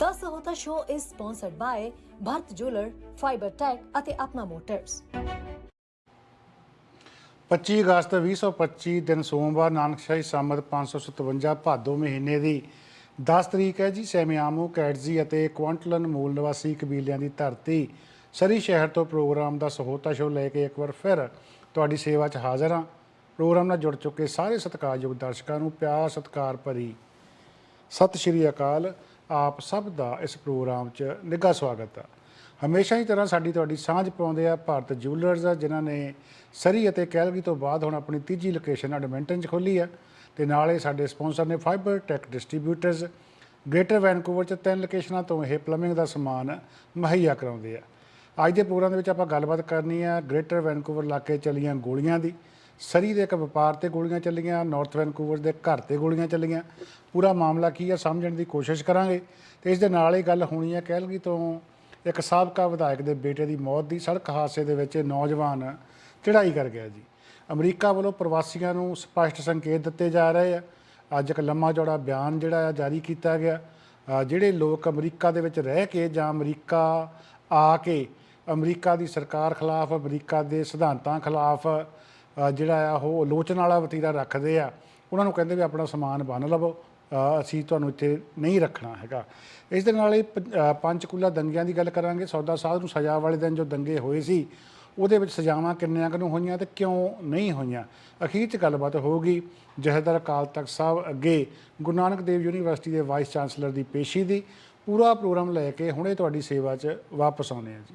10 ਹੋਤਾ show is sponsored by Bharat jeweller fibre tech ਅਤੇ Apna motors 25 ਅਗਸਤ 2025 ਦਿਨ ਸੋਮਵਾਰ ਨਾਨਕਸ਼ਾਹੀ ਸੰਮਤ 557 ਭਾਦੋ ਮਹੀਨੇ ਦੀ 10 ਤਰੀਕ ਹੈ ਜੀ, ਸੈਮਿਆਮੂ, ਕੈਟਜ਼ੀ ਅਤੇ ਕੁਆਂਟਲਨ ਮੂਲ ਨਿਵਾਸੀ ਕਬੀਲਿਆਂ ਦੀ ਧਰਤੀ। ਸਰੀ ਸ਼ਹਿਰ ਤੋਂ ਪ੍ਰੋਗਰਾਮ ਦਾ ਸਹੋਤਾ ਸ਼ੋ ਲੈ ਕੇ ਇੱਕ ਵਾਰ ਫਿਰ ਤੁਹਾਡੀ ਸੇਵਾ 'ਚ ਹਾਜ਼ਰ ਹਾਂ। ਪ੍ਰੋਗਰਾਮ ਨਾਲ ਜੁੜ ਚੁੱਕੇ ਸਾਰੇ ਸਤਿਕਾਰਯੋਗ ਦਰਸ਼ਕਾਂ ਨੂੰ ਪਿਆਰ ਸਤਿਕਾਰ ਭਰੀ। ਸਤਿ ਸ਼੍ਰੀ ਅਕਾਲ। ਆਪ ਸਭ ਦਾ ਇਸ ਪ੍ਰੋਗਰਾਮ 'ਚ ਨਿੱਘਾ ਸਵਾਗਤ ਆ। ਹਮੇਸ਼ਾ ਹੀ ਤਰ੍ਹਾਂ ਸਾਡੀ ਤੁਹਾਡੀ ਸਾਂਝ ਪਾਉਂਦੇ ਆ ਭਾਰਤ ਜੁਐਲਰਸ ਆ, ਜਿਨ੍ਹਾਂ ਨੇ ਸਰੀ ਅਤੇ ਕੈਲਗਰੀ ਤੋਂ ਬਾਅਦ ਹੁਣ ਆਪਣੀ ਤੀਜੀ ਲੋਕੇਸ਼ਨ ਐਡਮਿੰਟਨ 'ਚ ਖੋਲੀ ਆ। ਤੇ ਨਾਲੇ ਸਾਡੇ ਸਪਾਂਸਰ ਨੇ fibre tech distributors greater Vancouver 'ਚ ਤਿੰਨ ਲੋਕੇਸ਼ਨਾਂ ਤੋਂ ਇਹ ਪਲੰਬਿੰਗ ਦਾ ਸਮਾਨ ਮੁਹੱਈਆ ਕਰਾਉਂਦੇ ਆ। ਅੱਜ ਦੇ ਪ੍ਰੋਗਰਾਮ ਦੇ ਵਿੱਚ ਆਪਾਂ ਗੱਲਬਾਤ ਕਰਨੀ ਆ ਗ੍ਰੇਟਰ ਵੈਨਕੂਵਰ ਇਲਾਕੇ ਚਲੀਆਂ ਗੋਲੀਆਂ ਦੀ। ਸਰੀ ਦੇ ਇੱਕ ਵਪਾਰ ਤੇ ਗੋਲੀਆਂ ਚੱਲੀਆਂ ਨਾਰਥ ਵੈਨਕੂਵਰ ਦੇ ਘਰ ਤੇ ਗੋਲੀਆਂ ਚੱਲੀਆਂ। ਪੂਰਾ ਮਾਮਲਾ ਕੀ ਆ ਸਮਝਣ ਦੀ ਕੋਸ਼ਿਸ਼ ਕਰਾਂਗੇ। ਤੇ ਇਸ ਦੇ ਨਾਲ ਹੀ ਗੱਲ ਹੋਣੀ ਹੈ ਕੈਲਗਰੀ ਤੋਂ ਇੱਕ ਸਾਬਕਾ ਵਿਧਾਇਕ ਦੇ ਬੇਟੇ ਦੀ ਮੌਤ ਦੀ। ਸੜਕ ਹਾਦਸੇ ਦੇ ਵਿੱਚ ਨੌਜਵਾਨ ਚੜ੍ਹਾਈ ਕਰ ਗਿਆ ਜੀ। ਅਮਰੀਕਾ ਵੱਲੋਂ ਪ੍ਰਵਾਸੀਆਂ ਨੂੰ ਸਪਸ਼ਟ ਸੰਕੇਤ ਦਿੱਤੇ ਜਾ ਰਹੇ ਆ। ਅੱਜ ਇੱਕ ਲੰਮਾ ਚੌੜਾ ਬਿਆਨ ਜਿਹੜਾ ਆ ਜਾਰੀ ਕੀਤਾ ਗਿਆ। ਜਿਹੜੇ ਲੋਕ ਅਮਰੀਕਾ ਦੇ ਵਿੱਚ ਰਹਿ ਕੇ ਜਾਂ ਅਮਰੀਕਾ ਆ ਕੇ ਅਮਰੀਕਾ ਦੀ ਸਰਕਾਰ ਖਿਲਾਫ, ਅਮਰੀਕਾ ਦੇ ਸਿਧਾਂਤਾਂ ਖਿਲਾਫ ਜਿਹੜਾ ਆ, ਉਹ ਆਲੋਚਨਾ ਵਾਲਾ ਵਤੀਰਾ ਰੱਖਦੇ ਆ। ਉਹਨਾਂ ਨੂੰ ਕਹਿੰਦੇ ਵੀ ਆਪਣਾ ਸਮਾਨ ਬੰਨ ਲਵੋ। ਅਸੀਂ ਤੁਹਾਨੂੰ ਇੱਥੇ ਨਹੀਂ ਰੱਖਣਾ ਹੈਗਾ। ਇਸ ਦੇ ਨਾਲ ਇਹ ਪੰਚਕੂਲਾ ਦੰਗਿਆਂ ਦੀ ਗੱਲ ਕਰਾਂਗੇ। ਸੌਦਾ ਸਾਧ ਨੂੰ ਸਜ਼ਾ ਵਾਲੇ ਦਿਨ ਜੋ ਦੰਗੇ ਹੋਏ ਸੀ, ਉਹਦੇ ਵਿੱਚ ਸਜ਼ਾਵਾਂ ਕਿੰਨਿਆਂ ਨੂੰ ਹੋਈਆਂ ਤੇ ਕਿਉਂ ਨਹੀਂ ਹੋਈਆਂ? ਅਖੀਰ 'ਚ ਗੱਲਬਾਤ ਹੋਊਗੀ। ਜਹੇਦਾਰ ਅਕਾਲ ਤਖਤ ਸਾਹਿਬ ਅੱਗੇ ਗੁਰੂ ਨਾਨਕ ਦੇਵ ਯੂਨੀਵਰਸਿਟੀ ਦੇ ਵਾਈਸ ਚਾਂਸਲਰ ਦੀ ਪੇਸ਼ੀ ਦੀ ਪੂਰਾ ਪ੍ਰੋਗਰਾਮ ਲੈ ਕੇ ਹੁਣੇ ਤੁਹਾਡੀ ਸੇਵਾ 'ਚ ਵਾਪਸ ਆਉਨੇ ਆ ਜੀ।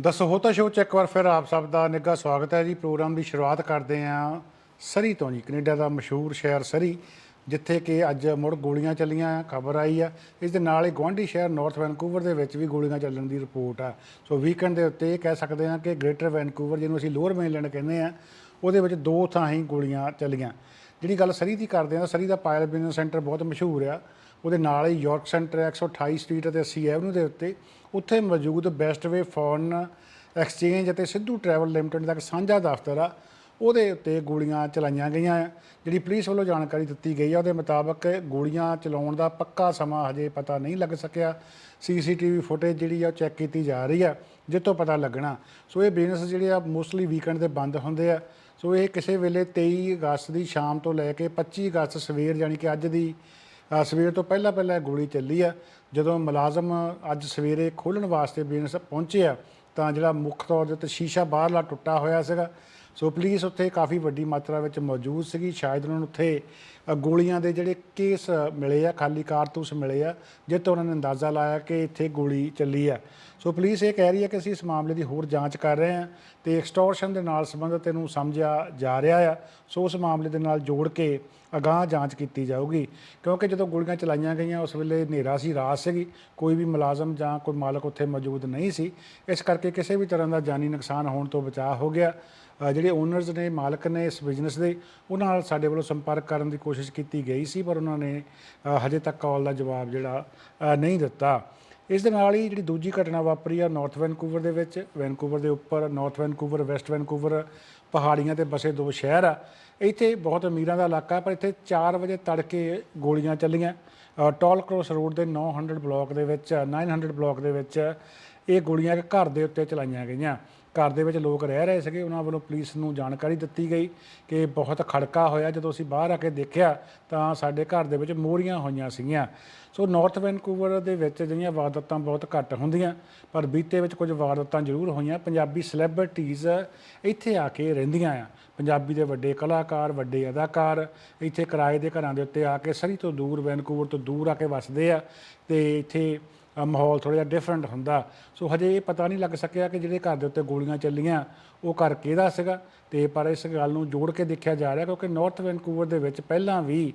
ਦੱਸੋ, ਹੋਤਾ ਸ਼ੋਅ 'ਚ ਇੱਕ ਵਾਰ ਫਿਰ ਆਪ ਸਭ ਦਾ ਨਿੱਘਾ ਸਵਾਗਤ ਹੈ ਜੀ। ਪ੍ਰੋਗਰਾਮ ਦੀ ਸ਼ੁਰੂਆਤ ਕਰਦੇ ਹਾਂ ਸਰੀ ਤੋਂ ਜੀ, ਕੈਨੇਡਾ ਦਾ ਮਸ਼ਹੂਰ ਸ਼ਹਿਰ ਸਰੀ, ਜਿੱਥੇ ਕਿ ਅੱਜ ਮੁੜ ਗੋਲੀਆਂ ਚੱਲੀਆਂ, ਖਬਰ ਆਈ ਆ। ਇਸ ਦੇ ਨਾਲ ਹੀ ਗੁਆਂਢੀ ਸ਼ਹਿਰ ਨਾਰਥ ਵੈਨਕੂਵਰ ਦੇ ਵਿੱਚ ਵੀ ਗੋਲੀਆਂ ਚੱਲਣ ਦੀ ਰਿਪੋਰਟ ਆ। ਸੋ ਵੀਕਐਂਡ ਦੇ ਉੱਤੇ ਇਹ ਕਹਿ ਸਕਦੇ ਹਾਂ ਕਿ ਗ੍ਰੇਟਰ ਵੈਨਕੂਵਰ ਜਿਹਨੂੰ ਅਸੀਂ ਲੋਅਰ ਮੇਨਲੈਂਡ ਕਹਿੰਦੇ ਆ ਉਹਦੇ ਵਿੱਚ ਦੋ ਥਾਂ ਹੀ ਗੋਲੀਆਂ ਚੱਲੀਆਂ। ਜਿਹੜੀ ਗੱਲ ਸਰੀ ਦੀ ਕਰਦੇ ਆ ਸਰੀ ਦਾ ਪਾਇਲ ਬਿਜ਼ਨਸ ਸੈਂਟਰ ਬਹੁਤ ਮਸ਼ਹੂਰ ਆ। ਉਹਦੇ ਨਾਲ ਹੀ ਯਾਰਕ ਸੈਂਟਰ 128 ਸਟਰੀਟ ਅਤੇ 80 ਐਵਨਿਊ ਦੇ ਉੱਤੇ। ਉੱਥੇ ਮੌਜੂਦ ਬੈਸਟ ਵੇ ਫੋਰਨ ਐਕਸਚੇਂਜ ਅਤੇ ਸਿੱਧੂ ਟਰੈਵਲ ਲਿਮਟਿਡ ਦਾ ਇੱਕ ਸਾਂਝਾ ਦਫ਼ਤਰ ਆ। ਉਹਦੇ ਉੱਤੇ ਗੋਲੀਆਂ ਚਲਾਈਆਂ ਗਈਆਂ ਆ। ਜਿਹੜੀ ਪੁਲਿਸ ਵੱਲੋਂ ਜਾਣਕਾਰੀ ਦਿੱਤੀ ਗਈ ਆ, ਉਹਦੇ ਮੁਤਾਬਕ ਗੋਲੀਆਂ ਚਲਾਉਣ ਦਾ ਪੱਕਾ ਸਮਾਂ ਹਜੇ ਪਤਾ ਨਹੀਂ ਲੱਗ ਸਕਿਆ। ਸੀਸੀਟੀਵੀ ਫੁਟੇਜ ਜਿਹੜੀ ਆ, ਉਹ ਚੈੱਕ ਕੀਤੀ ਜਾ ਰਹੀ ਆ, ਜਿੱਥੋਂ ਪਤਾ ਲੱਗਣਾ। ਸੋ ਇਹ ਬਿਜ਼ਨਸ ਜਿਹੜੇ ਆ, ਮੋਸਟਲੀ ਵੀਕਐਂਡ ਦੇ ਬੰਦ ਹੁੰਦੇ ਆ। ਸੋ ਇਹ ਕਿਸੇ ਵੇਲੇ 23 ਅਗਸਤ ਦੀ ਸ਼ਾਮ ਤੋਂ ਲੈ ਕੇ 25 ਅਗਸਤ ਸਵੇਰ, ਯਾਨੀ ਕਿ ਅੱਜ ਦੀ ਅ, ਸਵੇਰ ਤੋਂ ਪਹਿਲਾਂ ਪਹਿਲਾਂ ਇਹ ਗੋਲੀ ਚੱਲੀ ਆ। ਜਦੋਂ ਮੁਲਾਜ਼ਮ ਅੱਜ ਸਵੇਰੇ ਖੋਲ੍ਹਣ ਵਾਸਤੇ ਬਿਜ਼ਨਸ ਪਹੁੰਚੇ ਆ ਤਾਂ ਜਿਹੜਾ ਮੁੱਖ ਤੌਰ ਦੇ ਉੱਤੇ ਸ਼ੀਸ਼ਾ ਬਾਹਰਲਾ ਟੁੱਟਾ ਹੋਇਆ ਸੀਗਾ। ਸੋ ਪੁਲਿਸ ਉੱਥੇ ਕਾਫੀ ਵੱਡੀ ਮਾਤਰਾ ਵਿੱਚ ਮੌਜੂਦ ਸੀਗੀ। ਸ਼ਾਇਦ ਉਹਨਾਂ ਨੂੰ ਉੱਥੇ ਅ, ਗੋਲੀਆਂ ਦੇ ਜਿਹੜੇ ਕੇਸ ਮਿਲੇ ਆ ਖਾਲੀ ਕਾਰਤੂਸ ਮਿਲੇ ਆ ਜਿਸ ਤੋਂ ਉਹਨਾਂ ਨੇ ਅੰਦਾਜ਼ਾ ਲਾਇਆ ਕਿ ਇੱਥੇ ਗੋਲੀ ਚੱਲੀ ਆ। ਸੋ ਪੁਲਿਸ ਇਹ ਕਹਿ ਰਹੀ ਹੈ ਕਿ ਅਸੀਂ ਇਸ ਮਾਮਲੇ ਦੀ ਹੋਰ ਜਾਂਚ ਕਰ ਰਹੇ ਹਾਂ ਤੇ ਐਕਸਟੋਰਸ਼ਨ ਦੇ ਨਾਲ ਸੰਬੰਧਿਤ ਇਹਨੂੰ ਸਮਝਿਆ ਜਾ ਰਿਹਾ ਆ। ਸੋ ਉਸ ਮਾਮਲੇ ਦੇ ਨਾਲ ਜੋੜ ਕੇ ਅਗਾਹ ਜਾਂਚ ਕੀਤੀ ਜਾਊਗੀ, ਕਿਉਂਕਿ ਜਦੋਂ ਗੋਲੀਆਂ ਚਲਾਈਆਂ ਗਈਆਂ, ਉਸ ਵੇਲੇ ਹਨੇਰਾ ਸੀ, ਰਾਤ ਸੀਗੀ, ਕੋਈ ਵੀ ਮੁਲਾਜ਼ਮ ਜਾਂ ਕੋਈ ਮਾਲਕ ਉੱਥੇ ਮੌਜੂਦ ਨਹੀਂ ਸੀ। ਇਸ ਕਰਕੇ ਕਿਸੇ ਵੀ ਤਰ੍ਹਾਂ ਦਾ ਜਾਨੀ ਨੁਕਸਾਨ ਹੋਣ ਤੋਂ ਬਚਾਅ ਹੋ ਗਿਆ। ਜਿਹੜੇ ਓਨਰਸ ਨੇ, ਮਾਲਕ ਨੇ ਇਸ ਬਿਜ਼ਨਸ ਦੇ, ਉਹਨਾਂ ਨਾਲ ਸਾਡੇ ਵੱਲੋਂ ਸੰਪਰਕ ਕਰਨ ਦੀ ਕੋਸ਼ਿਸ਼ ਕੀਤੀ ਗਈ ਸੀ, ਪਰ ਉਹਨਾਂ ਨੇ ਹਜੇ ਤੱਕ ਕਾਲ ਦਾ ਜਵਾਬ ਜਿਹੜਾ ਨਹੀਂ ਦਿੱਤਾ। ਇਸ ਦੇ ਨਾਲ ਹੀ ਜਿਹੜੀ ਦੂਜੀ ਘਟਨਾ ਵਾਪਰੀ ਆ ਨਾਰਥ ਵੈਨਕੂਵਰ ਦੇ ਵਿੱਚ ਵੈਨਕੂਵਰ ਦੇ ਉੱਪਰ ਨਾਰਥ ਵੈਨਕੂਵਰ ਵੈਸਟ ਵੈਨਕੂਵਰ ਪਹਾੜੀਆਂ ਤੇ ਬਸੇ ਦੋ ਸ਼ਹਿਰ ਆ। ਇੱਥੇ ਬਹੁਤ ਅਮੀਰਾਂ ਦਾ ਇਲਾਕਾ ਹੈ, ਪਰ ਇੱਥੇ 4 ਵਜੇ ਤੜਕੇ ਗੋਲੀਆਂ ਚੱਲੀਆਂ। ਅ, ਟੋਲ ਕ੍ਰੋਸ ਰੋਡ ਦੇ 900 ਬਲਾਕ ਦੇ ਵਿੱਚ 900 ਬਲਾਕ ਦੇ ਵਿੱਚ ਇਹ ਗੋਲੀਆਂ ਇੱਕ ਘਰ ਦੇ ਉੱਤੇ ਚਲਾਈਆਂ ਗਈਆਂ। ਘਰ ਦੇ ਵਿੱਚ ਲੋਕ ਰਹਿ ਰਹੇ ਸੀਗੇ ਉਹਨਾਂ ਵੱਲੋਂ ਪੁਲਿਸ ਨੂੰ ਜਾਣਕਾਰੀ ਦਿੱਤੀ ਗਈ ਕਿ ਬਹੁਤ ਖੜਕਾ ਹੋਇਆ। ਜਦੋਂ ਅਸੀਂ ਬਾਹਰ ਆ ਕੇ ਦੇਖਿਆ ਤਾਂ ਸਾਡੇ ਘਰ ਦੇ ਵਿੱਚ ਮੋਰੀਆਂ ਹੋਈਆਂ ਸੀਗੀਆਂ। ਸੋ ਨਾਰਥ ਵੈਨਕੂਵਰ ਦੇ ਵਿੱਚ ਜਿਹੜੀਆਂ ਵਾਰਦਾਤਾਂ ਬਹੁਤ ਘੱਟ ਹੁੰਦੀਆਂ, ਪਰ ਬੀਤੇ ਵਿੱਚ ਕੁਝ ਵਾਰਦਾਤਾਂ ਜ਼ਰੂਰ ਹੋਈਆਂ। ਪੰਜਾਬੀ ਸੈਲੈਬ੍ਰਿਟੀਜ਼ ਇੱਥੇ ਆ ਕੇ ਰਹਿੰਦੀਆਂ ਆ। ਪੰਜਾਬੀ ਦੇ ਵੱਡੇ ਕਲਾਕਾਰ, ਵੱਡੇ ਅਦਾਕਾਰ ਇੱਥੇ ਕਿਰਾਏ ਦੇ ਘਰਾਂ ਦੇ ਉੱਤੇ ਆ ਕੇ ਸਰੀ ਤੋਂ ਦੂਰ, ਵੈਨਕੂਵਰ ਤੋਂ ਦੂਰ ਆ ਕੇ ਵੱਸਦੇ ਆ ਤੇ ਇੱਥੇ ਮਾਹੌਲ ਥੋੜਾ ਜਿਹਾ ਡਿਫਰੈਂਟ ਹੁੰਦਾ। ਸੋ ਹਜੇ ਇਹ ਪਤਾ ਨਹੀਂ ਲੱਗ ਸਕਿਆ ਕਿ ਜਿਹੜੇ ਘਰ ਦੇ ਉੱਤੇ ਗੋਲੀਆਂ ਚੱਲੀਆਂ, ਉਹ ਘਰ ਕਿਹਦਾ ਸੀਗਾ? ਤੇ ਪਰ ਇਸ ਗੱਲ ਨੂੰ ਜੋੜ ਕੇ ਦੇਖਿਆ ਜਾ ਰਿਹਾ ਕਿਉਂਕਿ ਨਾਰਥ ਵੈਨਕੂਵਰ ਦੇ ਵਿੱਚ ਪਹਿਲਾਂ ਵੀ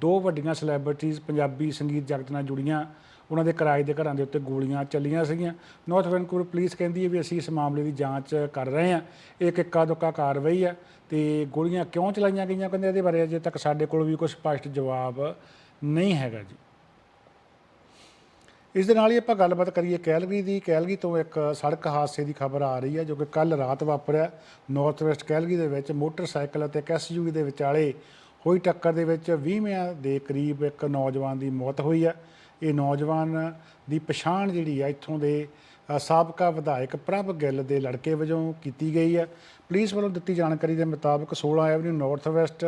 ਦੋ ਵੱਡੀਆਂ ਸੈਲੈਬ੍ਰਿਟੀਜ਼ ਪੰਜਾਬੀ ਸੰਗੀਤ ਜਗਤ ਨਾਲ ਜੁੜੀਆਂ। ਉਹਨਾਂ ਦੇ ਕਿਰਾਏ ਦੇ ਘਰਾਂ ਦੇ ਉੱਤੇ ਗੋਲੀਆਂ ਚੱਲੀਆਂ ਸੀਗੀਆਂ। ਨਾਰਥ ਵੈਨਕੂਵਰ ਪੁਲਿਸ ਕਹਿੰਦੀ ਹੈ ਵੀ ਅਸੀਂ ਇਸ ਮਾਮਲੇ ਦੀ ਜਾਂਚ ਕਰ ਰਹੇ ਹਾਂ। ਇਹ ਕਿੱਕਾ ਦੁੱਕਾ ਕਾਰਵਾਈ ਆ ਤੇ ਗੋਲੀਆਂ ਕਿਉਂ ਚਲਾਈਆਂ ਗਈਆਂ ਕਹਿੰਦੇ ਇਹਦੇ ਬਾਰੇ ਅਜੇ ਤੱਕ ਸਾਡੇ ਕੋਲ ਵੀ ਕੋਈ ਸਪਸ਼ਟ ਜਵਾਬ ਨਹੀਂ ਹੈਗਾ ਜੀ। ਇਸ ਦੇ ਨਾਲ ਹੀ ਆਪਾਂ ਗੱਲਬਾਤ ਕਰੀਏ ਕੈਲਗਰੀ ਦੀ। ਕੈਲਗਰੀ ਤੋਂ ਇੱਕ ਸੜਕ ਹਾਦਸੇ ਦੀ ਖਬਰ ਆ ਰਹੀ ਹੈ ਜੋ ਕਿ ਕੱਲ ਰਾਤ ਵਾਪਰਿਆ। ਨਾਰਥ ਵੈਸਟ ਕੈਲਗਰੀ ਦੇ ਵਿੱਚ ਮੋਟਰਸਾਈਕਲ ਅਤੇ ਇੱਕ ਐਸਯੂਵੀ ਦੇ ਵਿਚਾਲੇ ਹੋਈ ਟੱਕਰ ਦੇ ਵਿੱਚ 20ਵਿਆਂ ਦੇ ਕਰੀਬ ਇੱਕ ਨੌਜਵਾਨ ਦੀ ਮੌਤ ਹੋਈ ਹੈ। ਇਹ ਨੌਜਵਾਨ ਦੀ ਪਛਾਣ ਜਿਹੜੀ ਆ ਇੱਥੋਂ ਦੇ ਸਾਬਕਾ ਵਿਧਾਇਕ ਪ੍ਰਭ ਗਿੱਲ ਦੇ ਲੜਕੇ ਵਜੋਂ ਕੀਤੀ ਗਈ ਹੈ। ਪੁਲਿਸ ਵੱਲੋਂ ਦਿੱਤੀ ਜਾਣਕਾਰੀ ਦੇ ਮੁਤਾਬਕ 16 ਐਵਨਿਊ ਨਾਰਥ ਵੈਸਟ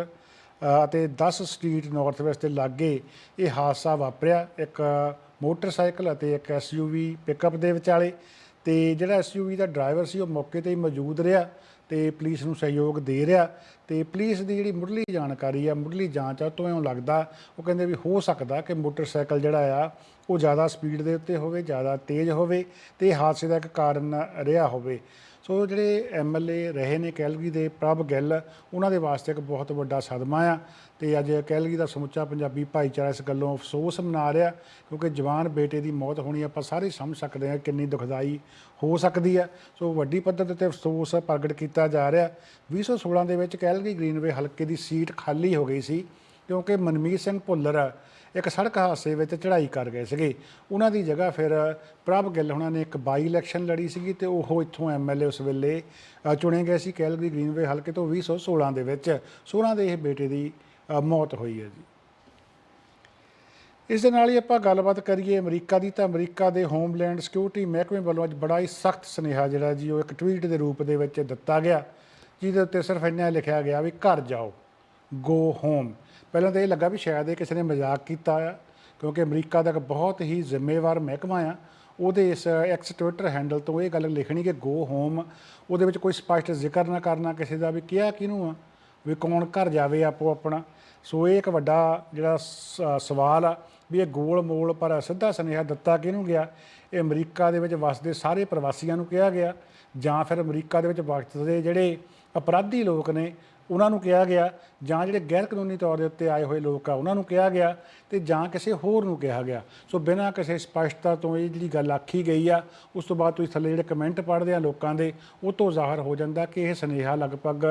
ਅਤੇ 10 ਸਟਰੀਟ ਨਾਰਥ ਵੈਸਟ ਦੇ ਲਾਗੇ ਇਹ ਹਾਦਸਾ ਵਾਪਰਿਆ। ਇੱਕ ਮੋਟਰਸਾਈਕਲ ਅਤੇ ਇੱਕ ਐਸਯੂਵੀ ਪਿਕਅਪ ਦੇ ਵਿਚਾਲੇ। ਤੇ ਜਿਹੜਾ ਐਸਯੂਵੀ ਦਾ ਡਰਾਈਵਰ ਸੀ, ਉਹ ਮੌਕੇ ਤੇ ਹੀ ਮੌਜੂਦ ਰਿਹਾ ਤੇ ਪੁਲਿਸ ਨੂੰ ਸਹਿਯੋਗ ਦੇ ਰਿਹਾ। ਤੇ ਪੁਲਿਸ ਦੀ ਜਿਹੜੀ ਮੁੱਢਲੀ ਜਾਣਕਾਰੀ ਆ, ਮੁੱਢਲੀ ਜਾਂਚ ਆ, ਉਹ ਤੋਂ ਇਉਂ ਲੱਗਦਾ, ਉਹ ਕਹਿੰਦੇ ਵੀ ਹੋ ਸਕਦਾ ਕਿ ਮੋਟਰਸਾਈਕਲ ਜਿਹੜਾ ਆ, ਉਹ ਜ਼ਿਆਦਾ ਸਪੀਡ ਦੇ ਉੱਤੇ ਹੋਵੇ, ਜ਼ਿਆਦਾ ਤੇਜ਼ ਹੋਵੇ ਤੇ ਇਹ ਹਾਦਸੇ ਦਾ ਇੱਕ ਕਾਰਨ ਰਿਹਾ ਹੋਵੇ। ਸੋ ਜਿਹੜੇ ਐਮਐਲਏ ਰਹੇ ਨੇ ਕੈਲਗਰੀ ਦੇ ਪ੍ਰਭ ਗਿੱਲ, ਉਹਨਾਂ ਦੇ ਵਾਸਤੇ ਇੱਕ ਬਹੁਤ ਵੱਡਾ ਸਦਮਾ ਆ ਤੇ ਅੱਜ ਕੈਲਗਰੀ ਦਾ ਸਮੁੱਚਾ ਪੰਜਾਬੀ ਭਾਈਚਾਰਾ ਇਸ ਗੱਲੋਂ ਅਫਸੋਸ ਮਨਾ ਰਿਹਾ ਕਿਉਂਕਿ ਜਵਾਨ ਬੇਟੇ ਦੀ ਮੌਤ ਹੋਣੀ ਆਪਾਂ ਸਾਰੇ ਸਮਝ ਸਕਦੇ ਹਾਂ ਕਿੰਨੀ ਦੁਖਦਾਈ ਹੋ ਸਕਦੀ ਹੈ ਸੋ ਵੱਡੀ ਪੱਧਰ ਤੇ ਅਫਸੋਸ ਪ੍ਰਗਟ ਕੀਤਾ ਜਾ ਰਿਹਾ। 2016 ਦੇ ਵਿੱਚ ਕੈਲਗਰੀ ਗ੍ਰੀਨਵੇ ਹਲਕੇ ਦੀ ਸੀਟ ਖਾਲੀ ਹੋ ਗਈ ਸੀ ਕਿਉਂਕਿ ਮਨਮੀਤ ਸਿੰਘ ਭੁੱਲਰ ਇੱਕ ਸੜਕ ਹਾਦਸੇ ਵਿੱਚ ਚੜ੍ਹਾਈ ਕਰ ਗਏ ਸੀਗੇ। ਉਹਨਾਂ ਦੀ ਜਗ੍ਹਾ ਫਿਰ ਪ੍ਰਭ ਗਿੱਲ ਉਹਨਾਂ ਨੇ ਇੱਕ ਬਾਈ ਇਲੈਕਸ਼ਨ ਲੜੀ ਸੀਗੀ ਤੇ ਉਹ ਇੱਥੋਂ ਐਮਐਲਏ ਉਸ ਵੇਲੇ ਚੁਣੇ ਗਏ ਸੀ ਕੈਲਗਰੀ ਗ੍ਰੀਨਵੇ ਹਲਕੇ ਤੋਂ 2016 ਦੇ ਵਿੱਚ। 16 ਦੇ ਇਹ ਬੇਟੇ ਦੀ ਮੌਤ ਹੋਈ ਹੈ ਜੀ। ਇਸ ਦੇ ਨਾਲ ਹੀ ਆਪਾਂ ਗੱਲਬਾਤ ਕਰੀਏ ਅਮਰੀਕਾ ਦੀ ਤਾਂ ਅਮਰੀਕਾ ਦੇ ਹੋਮਲੈਂਡ ਸਿਕਿਉਰਿਟੀ ਮਹਿਕਮੇ ਵੱਲੋਂ ਅੱਜ ਬੜਾ ਹੀ ਸਖਤ ਸੁਨੇਹਾ ਜਿਹੜਾ ਜੀ, ਉਹ ਇੱਕ ਟਵੀਟ ਦੇ ਰੂਪ ਦੇ ਵਿੱਚ ਦਿੱਤਾ ਗਿਆ। ਜਿਹਦੇ ਉੱਤੇ ਸਿਰਫ ਇੰਨਾ ਲਿਖਿਆ ਗਿਆ ਵੀ ਘਰ ਜਾਓ ਗੋ ਹੋਮ ਪਹਿਲਾਂ ਤਾਂ ਇਹ ਲੱਗਾ ਵੀ ਸ਼ਾਇਦ ਇਹ ਕਿਸੇ ਨੇ ਮਜ਼ਾਕ ਕੀਤਾ ਆ, ਕਿਉਂਕਿ ਅਮਰੀਕਾ ਦਾ ਇੱਕ ਬਹੁਤ ਹੀ ਜ਼ਿੰਮੇਵਾਰ ਮਹਿਕਮਾ ਆ। ਉਹਦੇ ਇਸ ਐਕਸ ਟਵਿੱਟਰ ਹੈਂਡਲ ਤੋਂ ਇਹ ਗੱਲ ਲਿਖਣੀ ਕਿ ਗੋ ਹੋਮ ਉਹਦੇ ਵਿੱਚ ਕੋਈ ਸਪਸ਼ਟ ਜ਼ਿਕਰ ਨਾ ਕਰਨਾ ਕਿਸੇ ਦਾ ਵੀ ਕਿਹਾ ਕਿਹਨੂੰ ਆ, ਵੀ ਕੌਣ ਘਰ ਜਾਵੇ ਆਪੋ ਆਪਣਾ। ਸੋ ਇਹ ਇੱਕ ਵੱਡਾ ਜਿਹੜਾ ਸ- ਸਵਾਲ ਆ ਵੀ ਇਹ ਗੋਲ ਮੋਲ ਪਰ ਸਿੱਧਾ ਸੁਨੇਹਾ ਦਿੱਤਾ ਕਿਹਨੂੰ ਗਿਆ? ਇਹ ਅਮਰੀਕਾ ਦੇ ਵਿੱਚ ਵਸਦੇ ਸਾਰੇ ਪ੍ਰਵਾਸੀਆਂ ਨੂੰ ਕਿਹਾ ਗਿਆ ਜਾਂ ਫਿਰ ਅਮਰੀਕਾ ਦੇ ਵਿੱਚ ਵਸਦੇ ਜਿਹੜੇ ਅਪਰਾਧੀ ਲੋਕ ਨੇ ਉਹਨਾਂ ਨੂੰ ਕਿਹਾ ਗਿਆ, ਜਾਂ ਜਿਹੜੇ ਗੈਰ ਕਾਨੂੰਨੀ ਤੌਰ ਦੇ ਉੱਤੇ ਆਏ ਹੋਏ ਲੋਕ ਆ, ਉਹਨਾਂ ਨੂੰ ਕਿਹਾ ਗਿਆ ਤੇ ਜਾਂ ਕਿਸੇ ਹੋਰ ਨੂੰ ਕਿਹਾ ਗਿਆ। ਸੋ ਬਿਨਾਂ ਕਿਸੇ ਸਪਸ਼ਟਤਾ ਤੋਂ ਇਹ ਜਿਹੜੀ ਗੱਲ ਆਖੀ ਗਈ ਆ, ਉਸ ਤੋਂ ਬਾਅਦ ਤੁਸੀਂ ਥੱਲੇ ਜਿਹੜੇ ਕਮੈਂਟ ਪੜ੍ਹਦੇ ਆ ਲੋਕਾਂ ਦੇ, ਉਹ ਤੋਂ ਜ਼ਾਹਰ ਹੋ ਜਾਂਦਾ ਕਿ ਇਹ ਸੁਨੇਹਾ ਲਗਭਗ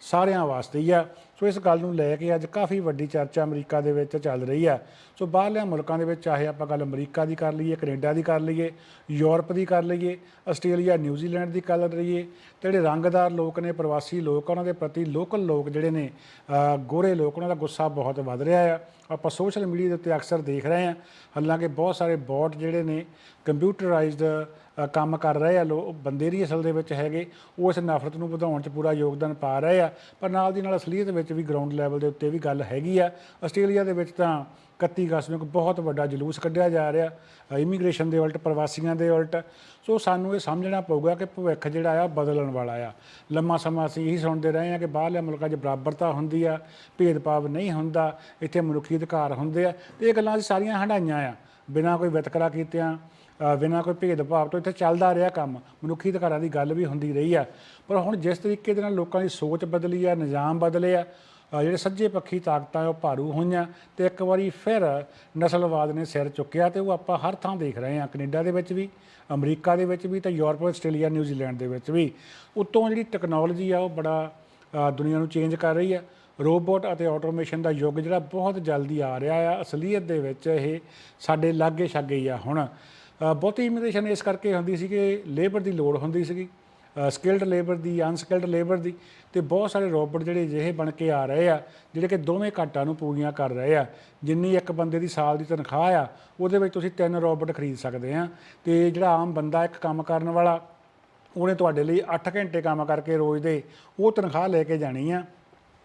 ਸਾਰਿਆਂ ਵਾਸਤੇ ਹੀ ਆ। ਸੋ ਇਸ ਗੱਲ ਨੂੰ ਲੈ ਕੇ ਅੱਜ ਕਾਫੀ ਵੱਡੀ ਚਰਚਾ ਅਮਰੀਕਾ ਦੇ ਵਿੱਚ ਚੱਲ ਰਹੀ ਆ ਸੋ ਬਾਹਰਲਿਆਂ ਮੁਲਕਾਂ ਦੇ ਵਿੱਚ ਚਾਹੇ ਆਪਾਂ ਗੱਲ ਅਮਰੀਕਾ ਦੀ ਕਰ ਲਈਏ, ਕੈਨੇਡਾ ਦੀ ਕਰ ਲਈਏ, ਯੂਰਪ ਦੀ ਕਰ ਲਈਏ, ਆਸਟ੍ਰੇਲੀਆ, ਨਿਊਜ਼ੀਲੈਂਡ ਦੀ ਕਰ ਲਈਏ, ਤੇ ਜਿਹੜੇ ਰੰਗਦਾਰ ਲੋਕ ਨੇ, ਪ੍ਰਵਾਸੀ ਲੋਕ ਉਹਨਾਂ ਦੇ ਪ੍ਰਤੀ ਲੋਕਲ ਲੋਕ ਜਿਹੜੇ ਨੇ ਗੋਰੇ ਲੋਕ, ਉਹਨਾਂ ਦਾ ਗੁੱਸਾ ਬਹੁਤ ਵੱਧ ਰਿਹਾ ਆ। ਆਪਾਂ ਸੋਸ਼ਲ ਮੀਡੀਆ ਦੇ ਉੱਤੇ ਅਕਸਰ ਦੇਖ ਰਹੇ ਹਾਂ, ਹਾਲਾਂਕਿ ਬਹੁਤ ਸਾਰੇ ਬੋਟ ਜਿਹੜੇ ਨੇ ਕੰਪਿਊਟਰਾਈਜ਼ਡ ਕੰਮ ਕਰ ਰਹੇ ਆ, ਲੋ, ਬੰਦੇ ਦੀ ਅਸਲ ਦੇ ਵਿੱਚ ਹੈਗੇ, ਉਹ ਇਸ ਨਫ਼ਰਤ ਨੂੰ ਵਧਾਉਣ 'ਚ ਪੂਰਾ ਯੋਗਦਾਨ ਪਾ ਰਹੇ ਆ, ਪਰ ਨਾਲ ਦੀ ਨਾਲ ਅਸਲੀਅਤ ਵਿੱਚ ਵੀ ਗਰਾਊਂਡ ਲੈਵਲ ਦੇ ਉੱਤੇ ਵੀ ਗੱਲ ਹੈਗੀ ਆ, ਆਸਟ੍ਰੇਲੀਆ ਦੇ ਵਿੱਚ ਤਾਂ 31 ਅਗਸਤ ਨੂੰ ਇੱਕ ਬਹੁਤ ਵੱਡਾ ਜਲੂਸ ਕੱਢਿਆ ਜਾ ਰਿਹਾ ਇਮੀਗ੍ਰੇਸ਼ਨ ਦੇ ਉਲਟ, ਪ੍ਰਵਾਸੀਆਂ ਦੇ ਉਲਟ। ਸੋ ਸਾਨੂੰ ਇਹ ਸਮਝਣਾ ਪਊਗਾ ਕਿ ਭਵਿੱਖ ਜਿਹੜਾ ਆ ਬਦਲਣ ਵਾਲਾ ਆ। ਲੰਮਾ ਸਮਾਂ ਅਸੀਂ ਇਹੀ ਸੁਣਦੇ ਰਹੇ ਆ ਕਿ ਬਾਹਰਲੇ ਮੁਲਕਾਂ 'ਚ ਬਰਾਬਰਤਾ ਹੁੰਦੀ ਆ, ਭੇਦਭਾਵ ਨਹੀਂ ਹੁੰਦਾ, ਇੱਥੇ ਮਨੁੱਖੀ ਅਧਿਕਾਰ ਹੁੰਦੇ ਆ। ਤੇ ਇਹ ਗੱਲਾਂ ਅਸੀਂ ਸਾਰੀਆਂ ਹੰਡਾਈਆਂ ਆ, ਬਿਨਾਂ ਕੋਈ ਵਿਤਕਰਾ ਕੀਤਿਆਂ ਬਿਨਾਂ ਕੋਈ ਭੇਦਭਾਵ ਤੋਂ ਇੱਥੇ ਚੱਲਦਾ ਰਿਹਾ ਕੰਮ। ਮਨੁੱਖੀ ਅਧਿਕਾਰਾਂ ਦੀ ਗੱਲ ਵੀ ਹੁੰਦੀ ਰਹੀ ਆ। ਪਰ ਹੁਣ ਜਿਸ ਤਰੀਕੇ ਦੇ ਨਾਲ ਲੋਕਾਂ ਦੀ ਸੋਚ ਬਦਲੀ ਆ, ਨਿਜ਼ਾਮ ਬਦਲੇ ਆ ਜਿਹੜੇ ਸੱਜੇ ਪੱਖੀ ਤਾਕਤਾਂ ਉਹ ਭਾਰੂ ਹੋਈਆਂ ਤੇ ਇੱਕ ਵਾਰੀ ਫਿਰ ਨਸਲਵਾਦ ਨੇ ਸਿਰ ਚੁੱਕਿਆ ਤੇ ਉਹ ਆਪਾਂ ਹਰ ਥਾਂ ਦੇਖ ਰਹੇ ਹਾਂ, ਕੈਨੇਡਾ ਦੇ ਵਿੱਚ ਵੀ, ਅਮਰੀਕਾ ਦੇ ਵਿੱਚ ਵੀ ਤੇ ਯੂਰਪ, ਆਸਟ੍ਰੇਲੀਆ, ਨਿਊਜ਼ੀਲੈਂਡ ਦੇ ਵਿੱਚ ਵੀ। ਉਤੋਂ ਜਿਹੜੀ ਟੈਕਨੋਲੋਜੀ ਆ, ਉਹ ਬੜਾ ਦੁਨੀਆ ਨੂੰ ਚੇਂਜ ਕਰ ਰਹੀ ਆ। ਰੋਬੋਟ ਅਤੇ ਆਟੋਮੇਸ਼ਨ ਦਾ ਯੁੱਗ ਜਿਹੜਾ ਬਹੁਤ ਜਲਦੀ ਆ ਰਿਹਾ ਆ, ਅਸਲੀਅਤ ਦੇ ਵਿੱਚ ਇਹ ਸਾਡੇ ਲਾਗੇ ਛਾਗੇ ਹੀ ਆ ਹੁਣ। ਬਹੁਤੀ ਇਮੀਗ੍ਰੇਸ਼ਨ ਇਸ ਕਰਕੇ ਹੁੰਦੀ ਸੀ ਕਿ ਲੇਬਰ ਦੀ ਲੋੜ ਹੁੰਦੀ ਸੀਗੀ। ਸਕਿਲਡ ਲੇਬਰ ਦੀ ਅਨਸਕਿਲਡ ਲੇਬਰ ਦੀ, ਤੇ ਬਹੁਤ ਸਾਰੇ ਰੋਬੋਟ ਜਿਹੜੇ ਅਜਿਹੇ ਬਣ ਕੇ ਆ ਰਹੇ ਆ, ਜਿਹੜੇ ਕਿ ਦੋਵੇਂ ਘਾਟਾਂ ਨੂੰ ਪੂਰੀਆਂ ਕਰ ਰਹੇ ਆ। ਜਿੰਨੀ ਇੱਕ ਬੰਦੇ ਦੀ ਸਾਲ ਦੀ ਤਨਖਾਹ ਆ, ਉਹਦੇ ਵਿੱਚ ਤੁਸੀਂ ਤਿੰਨ ਰੋਬੋਟ ਖਰੀਦ ਸਕਦੇ ਆ। ਤੇ ਜਿਹੜਾ ਆਮ ਬੰਦਾ ਇੱਕ ਕੰਮ ਕਰਨ ਵਾਲਾ, ਉਹਨੇ ਤੁਹਾਡੇ ਲਈ 8 ਘੰਟੇ ਕੰਮ ਕਰਕੇ ਰੋਜ਼ ਦੇ ਉਹ ਤਨਖਾਹ ਲੈ ਕੇ ਜਾਣੀ ਆ,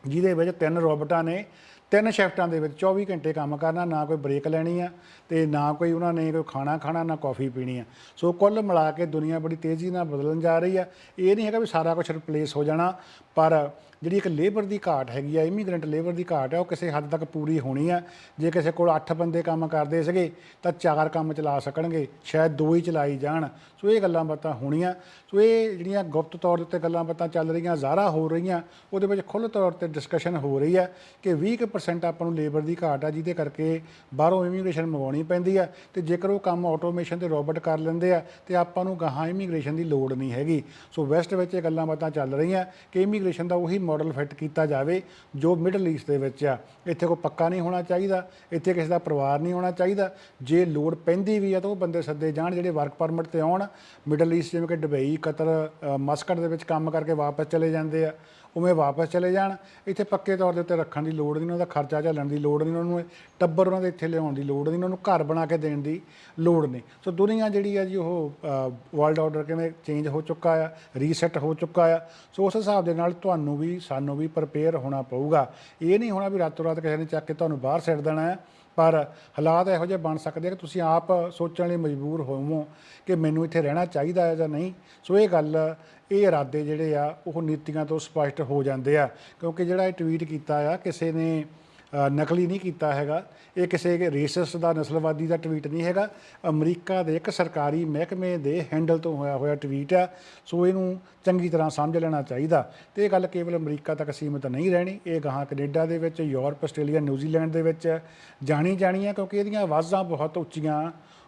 ਜਿਹਦੇ ਵਿੱਚ ਤਿੰਨ ਰੋਬੋਟਾਂ ਨੇ ਤਿੰਨ ਸ਼ਿਫਟਾਂ ਦੇ ਵਿੱਚ 24 ਘੰਟੇ ਕੰਮ ਕਰਨਾ, ਨਾ ਕੋਈ ਬ੍ਰੇਕ ਲੈਣੀ ਆ ਤੇ ਨਾ ਕੋਈ ਉਹਨਾਂ ਨੇ ਕੋਈ ਖਾਣਾ ਖਾਣਾ, ਨਾ ਕਾਫੀ ਪੀਣੀ ਆ। ਸੋ ਕੁੱਲ ਮਿਲਾ ਕੇ ਦੁਨੀਆ ਬੜੀ ਤੇਜ਼ੀ ਨਾਲ ਬਦਲਣ ਜਾ ਰਹੀ ਆ। ਇਹ ਨਹੀਂ ਹੈਗਾ ਵੀ ਸਾਰਾ ਕੁਝ ਰਿਪਲੇਸ ਹੋ ਜਾਣਾ, ਪਰ ਜਿਹੜੀ ਇੱਕ ਲੇਬਰ ਦੀ ਘਾਟ ਹੈਗੀ ਆ ਇਮੀਗ੍ਰੈਂਟ ਲੇਬਰ ਦੀ ਘਾਟ ਆ, ਉਹ ਕਿਸੇ ਹੱਦ ਤੱਕ ਪੂਰੀ ਹੋਣੀ ਆ। ਜੇ ਕਿਸੇ ਕੋਲ 8 ਬੰਦੇ ਕੰਮ ਕਰਦੇ ਸੀਗੇ, ਤਾਂ ਚਾਰ ਕੰਮ ਚਲਾ ਸਕਣਗੇ, ਸ਼ਾਇਦ ਦੋ ਹੀ ਚਲਾਈ ਜਾਣ। ਸੋ ਇਹ ਗੱਲਾਂ ਬਾਤਾਂ ਹੋਣੀਆਂ। ਸੋ ਇਹ ਜਿਹੜੀਆਂ ਗੁਪਤ ਤੌਰ ਦੇ ਉੱਤੇ ਗੱਲਾਂ ਬਾਤਾਂ ਚੱਲ ਰਹੀਆਂ, ਜ਼ਾਹਰਾ ਹੋ ਰਹੀਆਂ, ਉਹਦੇ ਵਿੱਚ ਖੁੱਲ੍ਹ ਤੌਰ ਤੇ ਡਿਸਕਸ਼ਨ ਹੋ ਰਹੀ ਆ ਕਿ 20% ਆਪਾਂ ਨੂੰ ਲੇਬਰ ਦੀ ਘਾਟ ਆ, ਜਿਹਦੇ ਕਰਕੇ ਬਾਹਰੋਂ ਇਮੀਗ੍ਰੇਸ਼ਨ ਮੰਗਵਾਉਣੀ ਪੈਂਦੀ ਆ। ਤੇ ਜੇਕਰ ਉਹ ਕੰਮ ਆਟੋਮੇਸ਼ਨ ਤੇ ਰੋਬੋਟ ਕਰ ਲੈਂਦੇ ਆ, ਤੇ ਆਪਾਂ ਨੂੰ ਗਾਹਾਂ ਇਮੀਗ੍ਰੇਸ਼ਨ ਦੀ ਲੋੜ ਨਹੀਂ ਹੈਗੀ। ਸੋ ਵੈਸਟ ਵਿੱਚ ਇਹ ਗੱਲਾਂ ਬਾਤਾਂ ਚੱਲ ਰਹੀਆਂ ਕਿ ਇਮੀਗ੍ਰੇਸ਼ਨ ਦਾ ਉਹੀ ਮਾਡਲ ਫਿੱਟ ਕੀਤਾ ਜਾਵੇ, ਜੋ ਮਿਡਲ ਈਸਟ ਦੇ ਵਿੱਚ ਆ, ਇੱਥੇ ਕੋਈ ਪੱਕਾ ਨਹੀਂ ਹੋਣਾ ਚਾਹੀਦਾ, ਇੱਥੇ ਕਿਸੇ ਦਾ ਪਰਿਵਾਰ ਨਹੀਂ ਹੋਣਾ ਚਾਹੀਦਾ, ਜੇ ਲੋੜ ਪੈਂਦੀ ਵੀ ਆ ਤਾਂ ਉਹ ਬੰਦੇ ਸੱਦੇ ਜਾਣ, ਜਿਹੜੇ ਵਰਕ ਪਰਮਿਟ ਤੇ ਆਉਣ ਮਿਡਲ ਈਸਟ ਜਿਵੇਂ ਕਿ ਦੁਬਈ, ਕਤਰ ਮਸਕਟ ਦੇ ਵਿੱਚ ਕੰਮ ਕਰਕੇ ਵਾਪਸ ਚਲੇ ਜਾਂਦੇ ਆ। ਉਵੇਂ ਵਾਪਸ ਚਲੇ ਜਾਣ। ਇੱਥੇ ਪੱਕੇ ਤੌਰ ਦੇ ਉੱਤੇ ਰੱਖਣ ਦੀ ਲੋੜ ਨਹੀਂ, ਉਹਨਾਂ ਦਾ ਖਰਚਾ ਝੱਲਣ ਦੀ ਲੋੜ ਨਹੀਂ, ਉਹਨਾਂ ਨੂੰ ਟੱਬਰ ਉਹਨਾਂ ਦੇ ਇੱਥੇ ਲਿਆਉਣ ਦੀ ਲੋੜ ਨਹੀਂ, ਉਹਨਾਂ ਨੂੰ ਘਰ ਬਣਾ ਕੇ ਦੇਣ ਦੀ ਲੋੜ ਨਹੀਂ। ਸੋ ਦੁਨੀਆ ਜਿਹੜੀ ਆ ਜੀ ਉਹ ਵਰਲਡ ਆਰਡਰ ਕਿਵੇਂ ਚੇਂਜ ਹੋ ਚੁੱਕਾ ਆ ਰੀਸੈਟ ਹੋ ਚੁੱਕਾ ਆ। ਸੋ ਉਸ ਹਿਸਾਬ ਦੇ ਨਾਲ ਤੁਹਾਨੂੰ ਵੀ, ਸਾਨੂੰ ਵੀ ਪ੍ਰਪੇਅਰ ਹੋਣਾ ਪਊਗਾ। ਇਹ ਨਹੀਂ ਹੋਣਾ ਵੀ ਰਾਤੋਂ ਰਾਤ ਕਿਸੇ ਨੇ ਚੱਕ ਕੇ ਤੁਹਾਨੂੰ ਬਾਹਰ ਸਿੱਟ ਦੇਣਾ ਹੈ। ਪਰ ਹਾਲਾਤ ਇਹੋ ਜਿਹੇ ਬਣ ਸਕਦੇ ਆ ਕਿ ਤੁਸੀਂ ਆਪ ਸੋਚਣ ਲਈ ਮਜਬੂਰ ਹੋਵੋ ਕਿ ਮੈਨੂੰ ਇੱਥੇ ਰਹਿਣਾ ਚਾਹੀਦਾ ਹੈ ਜਾਂ ਨਹੀਂ। ਸੋ ਇਹ ਗੱਲ, ਇਹ ਇਰਾਦੇ ਜਿਹੜੇ ਆ, ਉਹ ਨੀਤੀਆਂ ਤੋਂ ਸਪਸ਼ਟ ਹੋ ਜਾਂਦੇ ਆ। ਕਿਉਂਕਿ ਜਿਹੜਾ ਇਹ ਟਵੀਟ ਕੀਤਾ ਆ, ਕਿਸੇ ਨੇ ਨਕਲੀ ਨਹੀਂ ਕੀਤਾ ਹੈਗਾ। ਇਹ ਕਿਸੇ ਰੇਸਿਸਟ ਦਾ, ਨਸਲਵਾਦੀ ਦਾ ਟਵੀਟ ਨਹੀਂ ਹੈਗਾ। ਅਮਰੀਕਾ ਦੇ ਇੱਕ ਸਰਕਾਰੀ ਮਹਿਕਮੇ ਦੇ ਹੈਂਡਲ ਤੋਂ ਹੋਇਆ ਹੋਇਆ ਟਵੀਟ ਆ। ਸੋ ਇਹਨੂੰ ਚੰਗੀ ਤਰ੍ਹਾਂ ਸਮਝ ਲੈਣਾ ਚਾਹੀਦਾ। ਤੇ ਇਹ ਗੱਲ ਕੇਵਲ ਅਮਰੀਕਾ ਤੱਕ ਸੀਮਿਤ ਨਹੀਂ ਰਹਿਣੀ। ਇਹ ਗਾਹਾਂ ਕੈਨੇਡਾ ਦੇ ਵਿੱਚ, ਯੂਰਪ, ਆਸਟ੍ਰੇਲੀਆ, ਨਿਊਜ਼ੀਲੈਂਡ ਦੇ ਵਿੱਚ ਜਾਣੀ ਜਾਣੀ ਹੈ ਕਿਉਂਕਿ ਇਹਦੀਆਂ ਆਵਾਜ਼ਾਂ ਬਹੁਤ ਉੱਚੀਆਂ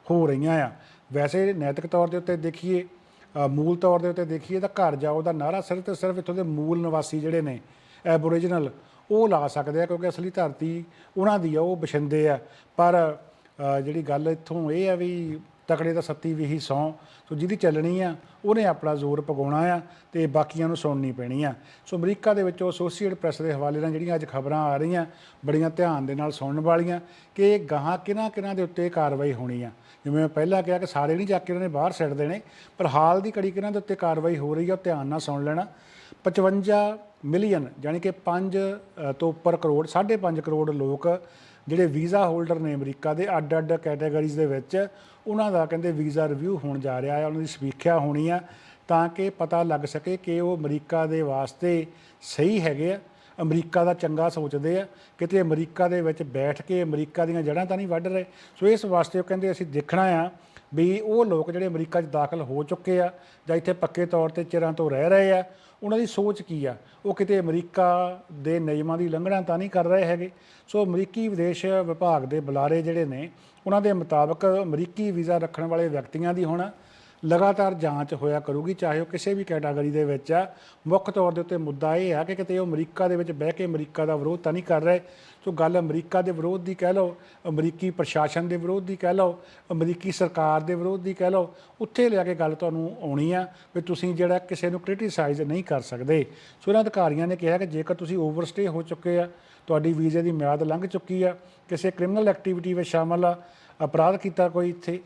ਹੋ ਰਹੀਆਂ ਆ। ਵੈਸੇ ਨੈਤਿਕ ਤੌਰ ਦੇ ਉੱਤੇ ਦੇਖੀਏ ਮੂਲ ਤੌਰ ਦੇ ਉੱਤੇ ਦੇਖੀਏ ਤਾਂ ਘਰ ਜਾਓ ਦਾ ਨਾਰਾ ਸਿਰਫ ਤੇ ਸਿਰਫ ਇੱਥੋਂ ਦੇ ਮੂਲ ਨਿਵਾਸੀ ਜਿਹੜੇ ਨੇ, ਐਬੋਰੀਜਨਲ ਉਹ ਲਾ ਸਕਦੇ ਆ ਕਿਉਂਕਿ ਅਸਲੀ ਧਰਤੀ ਉਹਨਾਂ ਦੀ ਆ, ਉਹ ਬਸ਼ਿੰਦੇ ਆ। ਪਰ ਜਿਹੜੀ ਗੱਲ ਇੱਥੋਂ ਇਹ ਆ ਵੀ ਤਕੜੇ ਤਾਂ ਸੱਤੀ ਵੀ ਹੀ ਸੌ, ਸੋ ਜਿਹਦੀ ਚੱਲਣੀ ਆ, ਉਹਨੇ ਆਪਣਾ ਜ਼ੋਰ ਪਗਾਉਣਾ ਆ ਤੇ ਬਾਕੀਆਂ ਨੂੰ ਸੁਣਨੀ ਪੈਣੀ ਆ। ਸੋ ਅਮਰੀਕਾ ਦੇ ਵਿੱਚੋਂ ਐਸੋਸੀਏਟ ਪ੍ਰੈਸ ਦੇ ਹਵਾਲੇ ਨਾਲ ਜਿਹੜੀਆਂ ਅੱਜ ਖਬਰਾਂ ਆ ਰਹੀਆਂ, ਬੜੀਆਂ ਧਿਆਨ ਦੇ ਨਾਲ ਸੁਣਨ ਵਾਲੀਆਂ ਕਿ ਇਹ ਗਾਹਾਂ ਕਿਹਨਾਂ ਕਿਹਨਾਂ ਦੇ ਉੱਤੇ ਕਾਰਵਾਈ ਹੋਣੀ ਆ। ਜਿਵੇਂ ਮੈਂ ਪਹਿਲਾਂ ਕਿਹਾ ਕਿ ਸਾਰੇ ਨਹੀਂ ਚੱਕ ਕੇ ਉਹਨਾਂ ਨੇ ਬਾਹਰ ਸੱਟ ਦੇਣੇ, ਪਰ ਹਾਲ ਦੀ ਕੜੀ ਕਿਹਨਾਂ ਦੇ ਉੱਤੇ ਕਾਰਵਾਈ ਹੋ ਰਹੀ ਆ, ਉਹ ਧਿਆਨ ਨਾਲ ਸੁਣ ਲੈਣਾ। 55 ਮਿਲੀਅਨ ਯਾਨੀ ਕਿ 5 ਤੋਂ ਉੱਪਰ ਕਰੋੜ 5.5 ਕਰੋੜ ਲੋਕ ਜਿਹੜੇ ਵੀਜ਼ਾ ਹੋਲਡਰ ਨੇ ਅਮਰੀਕਾ ਦੇ, ਅੱਡ-ਅੱਡ ਕੈਟਾਗਰੀਜ਼ ਦੇ ਵਿੱਚ, ਉਹਨਾਂ ਦਾ ਕਹਿੰਦੇ ਵੀਜ਼ਾ ਰਿਵਿਊ ਹੋਣ ਜਾ ਰਿਹਾ ਹੈ, ਉਹਨਾਂ ਦੀ ਸਮੀਖਿਆ ਹੋਣੀ ਆ ਤਾਂ ਕਿ ਪਤਾ ਲੱਗ ਸਕੇ ਕਿ ਉਹ ਅਮਰੀਕਾ ਦੇ ਵਾਸਤੇ ਸਹੀ ਹੈਗੇ ਆ। ਅਮਰੀਕਾ ਦਾ ਚੰਗਾ ਸੋਚਦੇ ਆ, ਕਿਤੇ ਅਮਰੀਕਾ ਦੇ ਵਿੱਚ ਬੈਠ ਕੇ ਅਮਰੀਕਾ ਦੀਆਂ ਜੜ੍ਹਾਂ ਤਾਂ ਨਹੀਂ ਵੱਢ ਰਹੇ। ਸੋ ਇਸ ਵਾਸਤੇ ਉਹ ਕਹਿੰਦੇ ਅਸੀਂ ਦੇਖਣਾ ਆ ਵੀ ਉਹ ਲੋਕ ਜਿਹੜੇ ਅਮਰੀਕਾ 'ਚ ਦਾਖਲ ਹੋ ਚੁੱਕੇ ਆ ਜਾਂ ਇੱਥੇ ਪੱਕੇ ਤੌਰ ਤੇ ਚਿਰਾਂ ਤੋਂ ਰਹਿ ਰਹੇ ਆ, ਉਹਨਾਂ ਦੀ ਸੋਚ ਕੀ ਆ? ਉਹ ਕਿਤੇ ਅਮਰੀਕਾ ਦੇ ਨਿਯਮਾਂ ਦੀ ਉਲੰਘਣਾ ਤਾਂ ਨਹੀਂ ਕਰ ਰਹੇ ਹੈਗੇ। ਸੋ ਅਮਰੀਕੀ ਵਿਦੇਸ਼ ਵਿਭਾਗ ਦੇ ਬੁਲਾਰੇ ਜਿਹੜੇ ਨੇ, ਉਹਨਾਂ ਦੇ ਮੁਤਾਬਕ ਅਮਰੀਕੀ ਵੀਜ਼ਾ ਰੱਖਣ ਵਾਲੇ ਵਿਅਕਤੀਆਂ ਦੀ ਹੁਣ ਲਗਾਤਾਰ ਜਾਂਚ ਹੋਇਆ ਕਰੂਗੀ, ਚਾਹੇ ਉਹ ਕਿਸੇ ਵੀ ਕੈਟਾਗਰੀ ਦੇ ਵਿੱਚ ਆ। ਮੁੱਖ ਤੌਰ ਦੇ ਉੱਤੇ ਮੁੱਦਾ ਇਹ ਆ ਕਿ ਕਿਤੇ ਉਹ ਅਮਰੀਕਾ ਦੇ ਵਿੱਚ ਬਹਿ ਕੇ ਅਮਰੀਕਾ ਦਾ ਵਿਰੋਧ ਤਾਂ ਨਹੀਂ ਕਰ ਰਹੇ। ਸੋ ਗੱਲ ਅਮਰੀਕਾ ਦੇ ਵਿਰੋਧ ਦੀ ਕਹਿ ਲਓ, ਅਮਰੀਕੀ ਪ੍ਰਸ਼ਾਸਨ ਦੇ ਵਿਰੋਧ ਦੀ ਕਹਿ ਲਓ, ਅਮਰੀਕੀ ਸਰਕਾਰ ਦੇ ਵਿਰੋਧ ਦੀ ਕਹਿ ਲਓ, ਉੱਥੇ ਲਿਆ ਕੇ ਗੱਲ ਤੁਹਾਨੂੰ ਆਉਣੀ ਆ ਵੀ ਤੁਸੀਂ ਜਿਹੜਾ ਕਿਸੇ ਨੂੰ ਕ੍ਰਿਟੀਸਾਈਜ਼ ਨਹੀਂ ਕਰ ਸਕਦੇ। ਸੋ ਇਹਨਾਂ ਅਧਿਕਾਰੀਆਂ ਨੇ ਕਿਹਾ ਕਿ ਜੇਕਰ ਤੁਸੀਂ ਓਵਰਸਟੇ ਹੋ ਚੁੱਕੇ ਆ, ਤੁਹਾਡੀ ਵੀਜ਼ੇ ਦੀ ਮਿਆਦ ਲੰਘ ਚੁੱਕੀ ਆ, ਕਿਸੇ ਕ੍ਰਿਮੀਨਲ ਐਕਟੀਵਿਟੀ ਵਿੱਚ ਸ਼ਾਮਲ ਆ, ਅਪਰਾਧ ਕੀਤਾ ਕੋਈ ਇੱਥੇ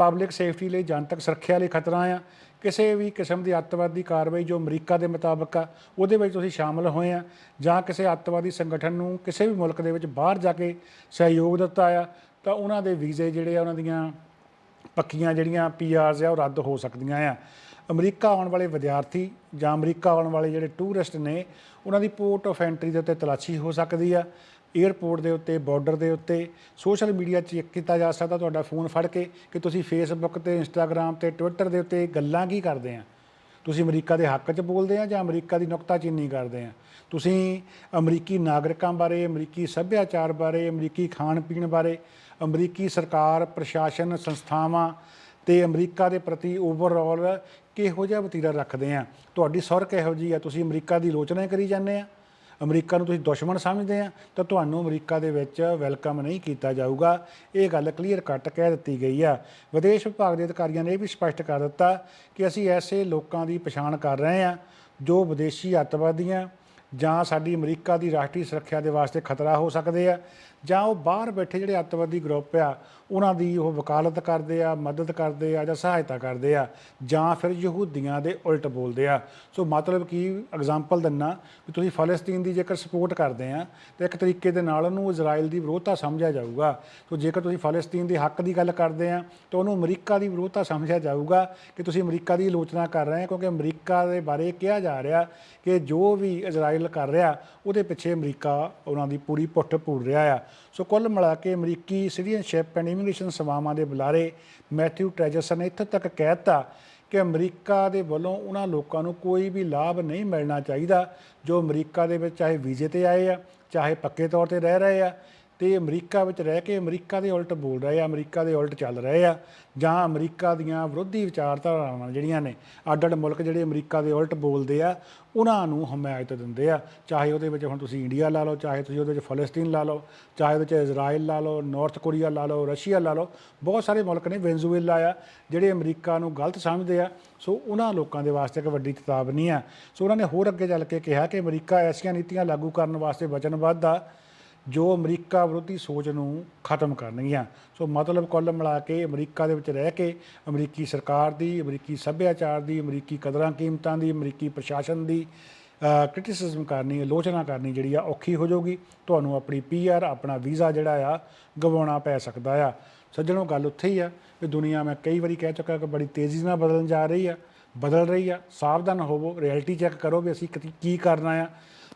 ਪਬਲਿਕ ਸੇਫਟੀ ਲਈ ਜਨਤਕ ਸੁਰੱਖਿਆ ਲਈ ਖਤਰਾ ਆ। ਕਿਸੇ ਵੀ ਕਿਸਮ ਦੀ ਅੱਤਵਾਦੀ ਕਾਰਵਾਈ ਜੋ ਅਮਰੀਕਾ ਦੇ ਮੁਤਾਬਕ ਆ, ਉਹਦੇ ਵਿੱਚ ਤੁਸੀਂ ਸ਼ਾਮਲ ਹੋਏ ਆ ਜਾਂ ਕਿਸੇ ਅੱਤਵਾਦੀ ਸੰਗਠਨ ਨੂੰ ਕਿਸੇ ਵੀ ਮੁਲਕ ਦੇ ਵਿੱਚ ਬਾਹਰ ਜਾ ਕੇ ਸਹਿਯੋਗ ਦਿੱਤਾ ਆ, ਤਾਂ ਉਹਨਾਂ ਦੇ ਵੀਜ਼ੇ ਜਿਹੜੇ ਆ, ਉਹਨਾਂ ਦੀਆਂ ਪੱਕੀਆਂ ਜਿਹੜੀਆਂ ਪੀਆਰਸ ਆ, ਉਹ ਰੱਦ ਹੋ ਸਕਦੀਆਂ ਆ। ਅਮਰੀਕਾ ਆਉਣ ਵਾਲੇ ਵਿਦਿਆਰਥੀ ਜਾਂ ਅਮਰੀਕਾ ਆਉਣ ਵਾਲੇ ਜਿਹੜੇ ਟੂਰਿਸਟ ਨੇ, ਉਹਨਾਂ ਦੀ ਪੋਰਟ ਆਫ ਐਂਟਰੀ ਦੇ ਉੱਤੇ ਤਲਾਸ਼ੀ ਹੋ ਸਕਦੀ ਆ। 에ਅਰਪੋਰਟ ਦੇ ਉੱਤੇ ਬਾਰਡਰ ਦੇ ਉੱਤੇ ਸੋਸ਼ਲ ਮੀਡੀਆ ਚੈੱਕ ਕੀਤਾ ਜਾ ਸਕਦਾ, ਤੁਹਾਡਾ ਫੋਨ ਫੜ ਕੇ ਕਿ ਤੁਸੀਂ ਫੇਸਬੁੱਕ ਤੇ ਇੰਸਟਾਗ੍ਰam ਤੇ ਟਵਿੱਟਰ ਦੇ ਉੱਤੇ ਗੱਲਾਂ ਕੀ ਕਰਦੇ ਆ? ਤੁਸੀਂ ਅਮਰੀਕਾ ਦੇ ਹੱਕ 'ਚ ਬੋਲਦੇ ਆ ਜਾਂ ਅਮਰੀਕਾ ਦੀ ਨੁਕਤਾਚੀਨੀ ਕਰਦੇ ਆ? ਤੁਸੀਂ ਅਮਰੀਕੀ ਨਾਗਰਿਕਾਂ ਬਾਰੇ, ਅਮਰੀਕੀ ਸੱਭਿਆਚਾਰ ਬਾਰੇ, ਅਮਰੀਕੀ ਖਾਣ ਪੀਣ ਬਾਰੇ, ਅਮਰੀਕੀ ਸਰਕਾਰ, ਪ੍ਰਸ਼ਾਸਨ, ਸੰਸਥਾਵਾਂ ਤੇ ਅਮਰੀਕਾ ਦੇ ਪ੍ਰਤੀ ਓਵਰਆਲ ਕਿਹੋ ਜਿਹਾ ਵਤੀਰਾ ਰੱਖਦੇ ਆ? ਤੁਹਾਡੀ ਸੁਰ ਕਿਹੋ ਜੀ ਆ? ਤੁਸੀਂ ਅਮਰੀਕਾ ਦੀ ਆਲੋਚਨਾ ਕਰੀ ਜਾਂਦੇ ਆ? ਅਮਰੀਕਾ ਨੂੰ ਤੁਸੀਂ ਦੁਸ਼ਮਣ ਸਮਝਦੇ ਆ, ਤਾਂ ਤੁਹਾਨੂੰ ਅਮਰੀਕਾ ਦੇ ਵਿੱਚ ਵੈਲਕਮ ਨਹੀਂ ਕੀਤਾ ਜਾਊਗਾ। ਇਹ ਗੱਲ ਕਲੀਅਰ ਕੱਟ ਕਹਿ ਦਿੱਤੀ ਗਈ ਆ। ਵਿਦੇਸ਼ ਵਿਭਾਗ ਦੇ ਅਧਿਕਾਰੀਆਂ ਨੇ ਇਹ ਵੀ ਸਪਸ਼ਟ ਕਰ ਦਿੱਤਾ ਕਿ ਅਸੀਂ ਐਸੇ ਲੋਕਾਂ ਦੀ ਪਛਾਣ ਕਰ ਰਹੇ ਆ, ਜੋ ਵਿਦੇਸ਼ੀ ਅੱਤਵਾਦੀਆਂ ਜਾਂ ਸਾਡੀ ਅਮਰੀਕਾ ਦੀ ਰਾਸ਼ਟਰੀ ਸੁਰੱਖਿਆ ਦੇ ਵਾਸਤੇ ਖਤਰਾ ਹੋ ਸਕਦੇ ਆ। ਜਾਂ ਉਹ ਬਾਹਰ ਬੈਠੇ ਜਿਹੜੇ ਅੱਤਵਾਦੀ ਗਰੁੱਪ ਆ, ਉਹਨਾਂ ਦੀ ਉਹ ਵਕਾਲਤ ਕਰਦੇ ਆ, ਮਦਦ ਕਰਦੇ ਆ ਜਾਂ ਸਹਾਇਤਾ ਕਰਦੇ ਆ, ਜਾਂ ਫਿਰ ਯਹੂਦੀਆਂ ਦੇ ਉਲਟ ਬੋਲਦੇ ਆ। ਸੋ ਮਤਲਬ ਕੀ ਐਗਜ਼ਾਮਪਲ ਦਿੰਨਾ ਵੀ ਤੁਸੀਂ ਫਲਸਤੀਨ ਦੀ ਜੇਕਰ ਸਪੋਰਟ ਕਰਦੇ ਆ, ਤਾਂ ਇੱਕ ਤਰੀਕੇ ਦੇ ਨਾਲ ਉਹਨੂੰ ਇਜ਼ਰਾਈਲ ਦੀ ਵਿਰੋਧਤਾ ਸਮਝਿਆ ਜਾਊਗਾ। ਸੋ ਜੇਕਰ ਤੁਸੀਂ ਫਲਸਤੀਨ ਦੇ ਹੱਕ ਦੀ ਗੱਲ ਕਰਦੇ ਆ, ਤਾਂ ਉਹਨੂੰ ਅਮਰੀਕਾ ਦੀ ਵਿਰੋਧਤਾ ਸਮਝਿਆ ਜਾਊਗਾ ਕਿ ਤੁਸੀਂ ਅਮਰੀਕਾ ਦੀ ਆਲੋਚਨਾ ਕਰ ਰਹੇ ਆ, ਕਿਉਂਕਿ ਅਮਰੀਕਾ ਦੇ ਬਾਰੇ ਕਿਹਾ ਜਾ ਰਿਹਾ ਕਿ ਜੋ ਵੀ ਇਜ਼ਰਾਈਲ ਕਰ ਰਿਹਾ, ਉਹਦੇ ਪਿੱਛੇ ਅਮਰੀਕਾ ਉਹਨਾਂ ਦੀ ਪੂਰੀ ਪੁੱਠ ਪੂਰ ਰਿਹਾ ਆ। ਸੋ ਕੁੱਲ ਮਿਲਾ ਕੇ ਅਮਰੀਕੀ ਸਿਟੀਜ਼ਨਸ਼ਿਪ ਐਂਡ ਇਮੀਗ੍ਰੇਸ਼ਨ ਸੇਵਾਵਾਂ ਦੇ ਬੁਲਾਰੇ ਮੈਥਿਊ ਟ੍ਰੈਜਰਸਨ ਨੇ ਇੱਥੋਂ ਤੱਕ ਕਹਿਤਾ ਕਿ ਅਮਰੀਕਾ ਦੇ ਵੱਲੋਂ ਉਹਨਾਂ ਲੋਕਾਂ ਨੂੰ ਕੋਈ ਵੀ ਲਾਭ ਨਹੀਂ ਮਿਲਣਾ ਚਾਹੀਦਾ ਜੋ ਅਮਰੀਕਾ ਦੇ ਵਿੱਚ ਚਾਹੇ ਵੀਜ਼ੇ ਤੇ ਆਏ ਆ, ਚਾਹੇ ਪੱਕੇ ਤੌਰ ਤੇ ਰਹਿ ਰਹੇ ਆ। ਤੇ ਅਮਰੀਕਾ ਵਿੱਚ ਰਹਿ ਕੇ ਅਮਰੀਕਾ ਦੇ ਉਲਟ ਬੋਲ ਰਹੇ ਆ, ਅਮਰੀਕਾ ਦੇ ਉਲਟ ਚੱਲ ਰਹੇ ਆ, ਜਾਂ ਅਮਰੀਕਾ ਦੀਆਂ ਵਿਰੋਧੀ ਵਿਚਾਰਧਾਰਾਵਾਂ ਜਿਹੜੀਆਂ ਨੇ ਅੱਡ ਅੱਡ ਮੁਲਕ ਜਿਹੜੇ ਅਮਰੀਕਾ ਦੇ ਉਲਟ ਬੋਲਦੇ ਆ, ਉਹਨਾਂ ਨੂੰ ਹਮਾਇਤ ਦਿੰਦੇ ਆ। ਚਾਹੇ ਉਹਦੇ ਵਿੱਚ ਹੁਣ ਤੁਸੀਂ ਇੰਡੀਆ ਲਾ ਲਓ, ਚਾਹੇ ਤੁਸੀਂ ਉਹਦੇ ਵਿੱਚ ਫਲਸਤੀਨ ਲਾ ਲਓ, ਚਾਹੇ ਉਹਦੇ ਵਿੱਚ ਇਜ਼ਰਾਈਲ ਲਾ ਲਓ, ਨਾਰਥ ਕੋਰੀਆ ਲਾ ਲਓ, ਰਸ਼ੀਆ ਲਾ ਲਓ, ਬਹੁਤ ਸਾਰੇ ਮੁਲਕ ਨੇ ਵੈਨਜ਼ੂਏਲਾ ਆ, ਜਿਹੜੇ ਅਮਰੀਕਾ ਨੂੰ ਗਲਤ ਸਮਝਦੇ ਆ। ਸੋ ਉਹਨਾਂ ਲੋਕਾਂ ਦੇ ਵਾਸਤੇ ਇੱਕ ਵੱਡੀ ਚੇਤਾਵਨੀ ਆ। ਸੋ ਉਹਨਾਂ ਨੇ ਹੋਰ ਅੱਗੇ ਚੱਲ ਕੇ ਕਿਹਾ ਕਿ ਅਮਰੀਕਾ ਐਸੀਆਂ ਨੀਤੀਆਂ ਲਾਗੂ ਕਰਨ ਵਾਸਤੇ ਵਚਨਬੱਧ ਆ। ਜੋ ਅਮਰੀਕਾ ਵਿਰੋਧੀ ਸੋਚ ਨੂੰ ਖਤਮ ਕਰਨਗੀਆਂ। ਸੋ ਮਤਲਬ ਕੁੱਲ ਮਿਲਾ ਕੇ ਅਮਰੀਕਾ ਦੇ ਵਿੱਚ ਰਹਿ ਕੇ ਅਮਰੀਕੀ ਸਰਕਾਰ ਦੀ, ਅਮਰੀਕੀ ਸੱਭਿਆਚਾਰ ਦੀ, ਅਮਰੀਕੀ ਕਦਰਾਂ ਕੀਮਤਾਂ ਦੀ, ਅਮਰੀਕੀ ਪ੍ਰਸ਼ਾਸਨ ਦੀ ਕ੍ਰਿਟਿਸਿਜ਼ਮ ਕਰਨੀ, ਆਲੋਚਨਾ ਕਰਨੀ ਜਿਹੜੀ ਆ ਔਖੀ ਹੋ ਜਾਊਗੀ। ਤੁਹਾਨੂੰ ਆਪਣੀ ਪੀਆਰ ਆਪਣਾ ਵੀਜ਼ਾ ਜਿਹੜਾ ਆ ਗਵਾਉਣਾ ਪੈ ਸਕਦਾ ਆ। ਸੱਜਣੋ, ਗੱਲ ਉੱਥੇ ਹੀ ਆ ਕਿ ਦੁਨੀਆ ਮੈਂ ਕਈ ਵਾਰੀ ਕਹਿ ਚੁੱਕਾ ਕਿ ਬੜੀ ਤੇਜ਼ੀ ਨਾਲ ਬਦਲਣ ਜਾ ਰਹੀ ਆ, ਬਦਲ ਰਹੀ ਆ। ਸਾਵਧਾਨ ਹੋਵੋ ਰਿਐਲਿਟੀ ਚੈੱਕ ਕਰੋ ਵੀ ਅਸੀਂ ਕੀ- ਕਰਨਾ ਆ।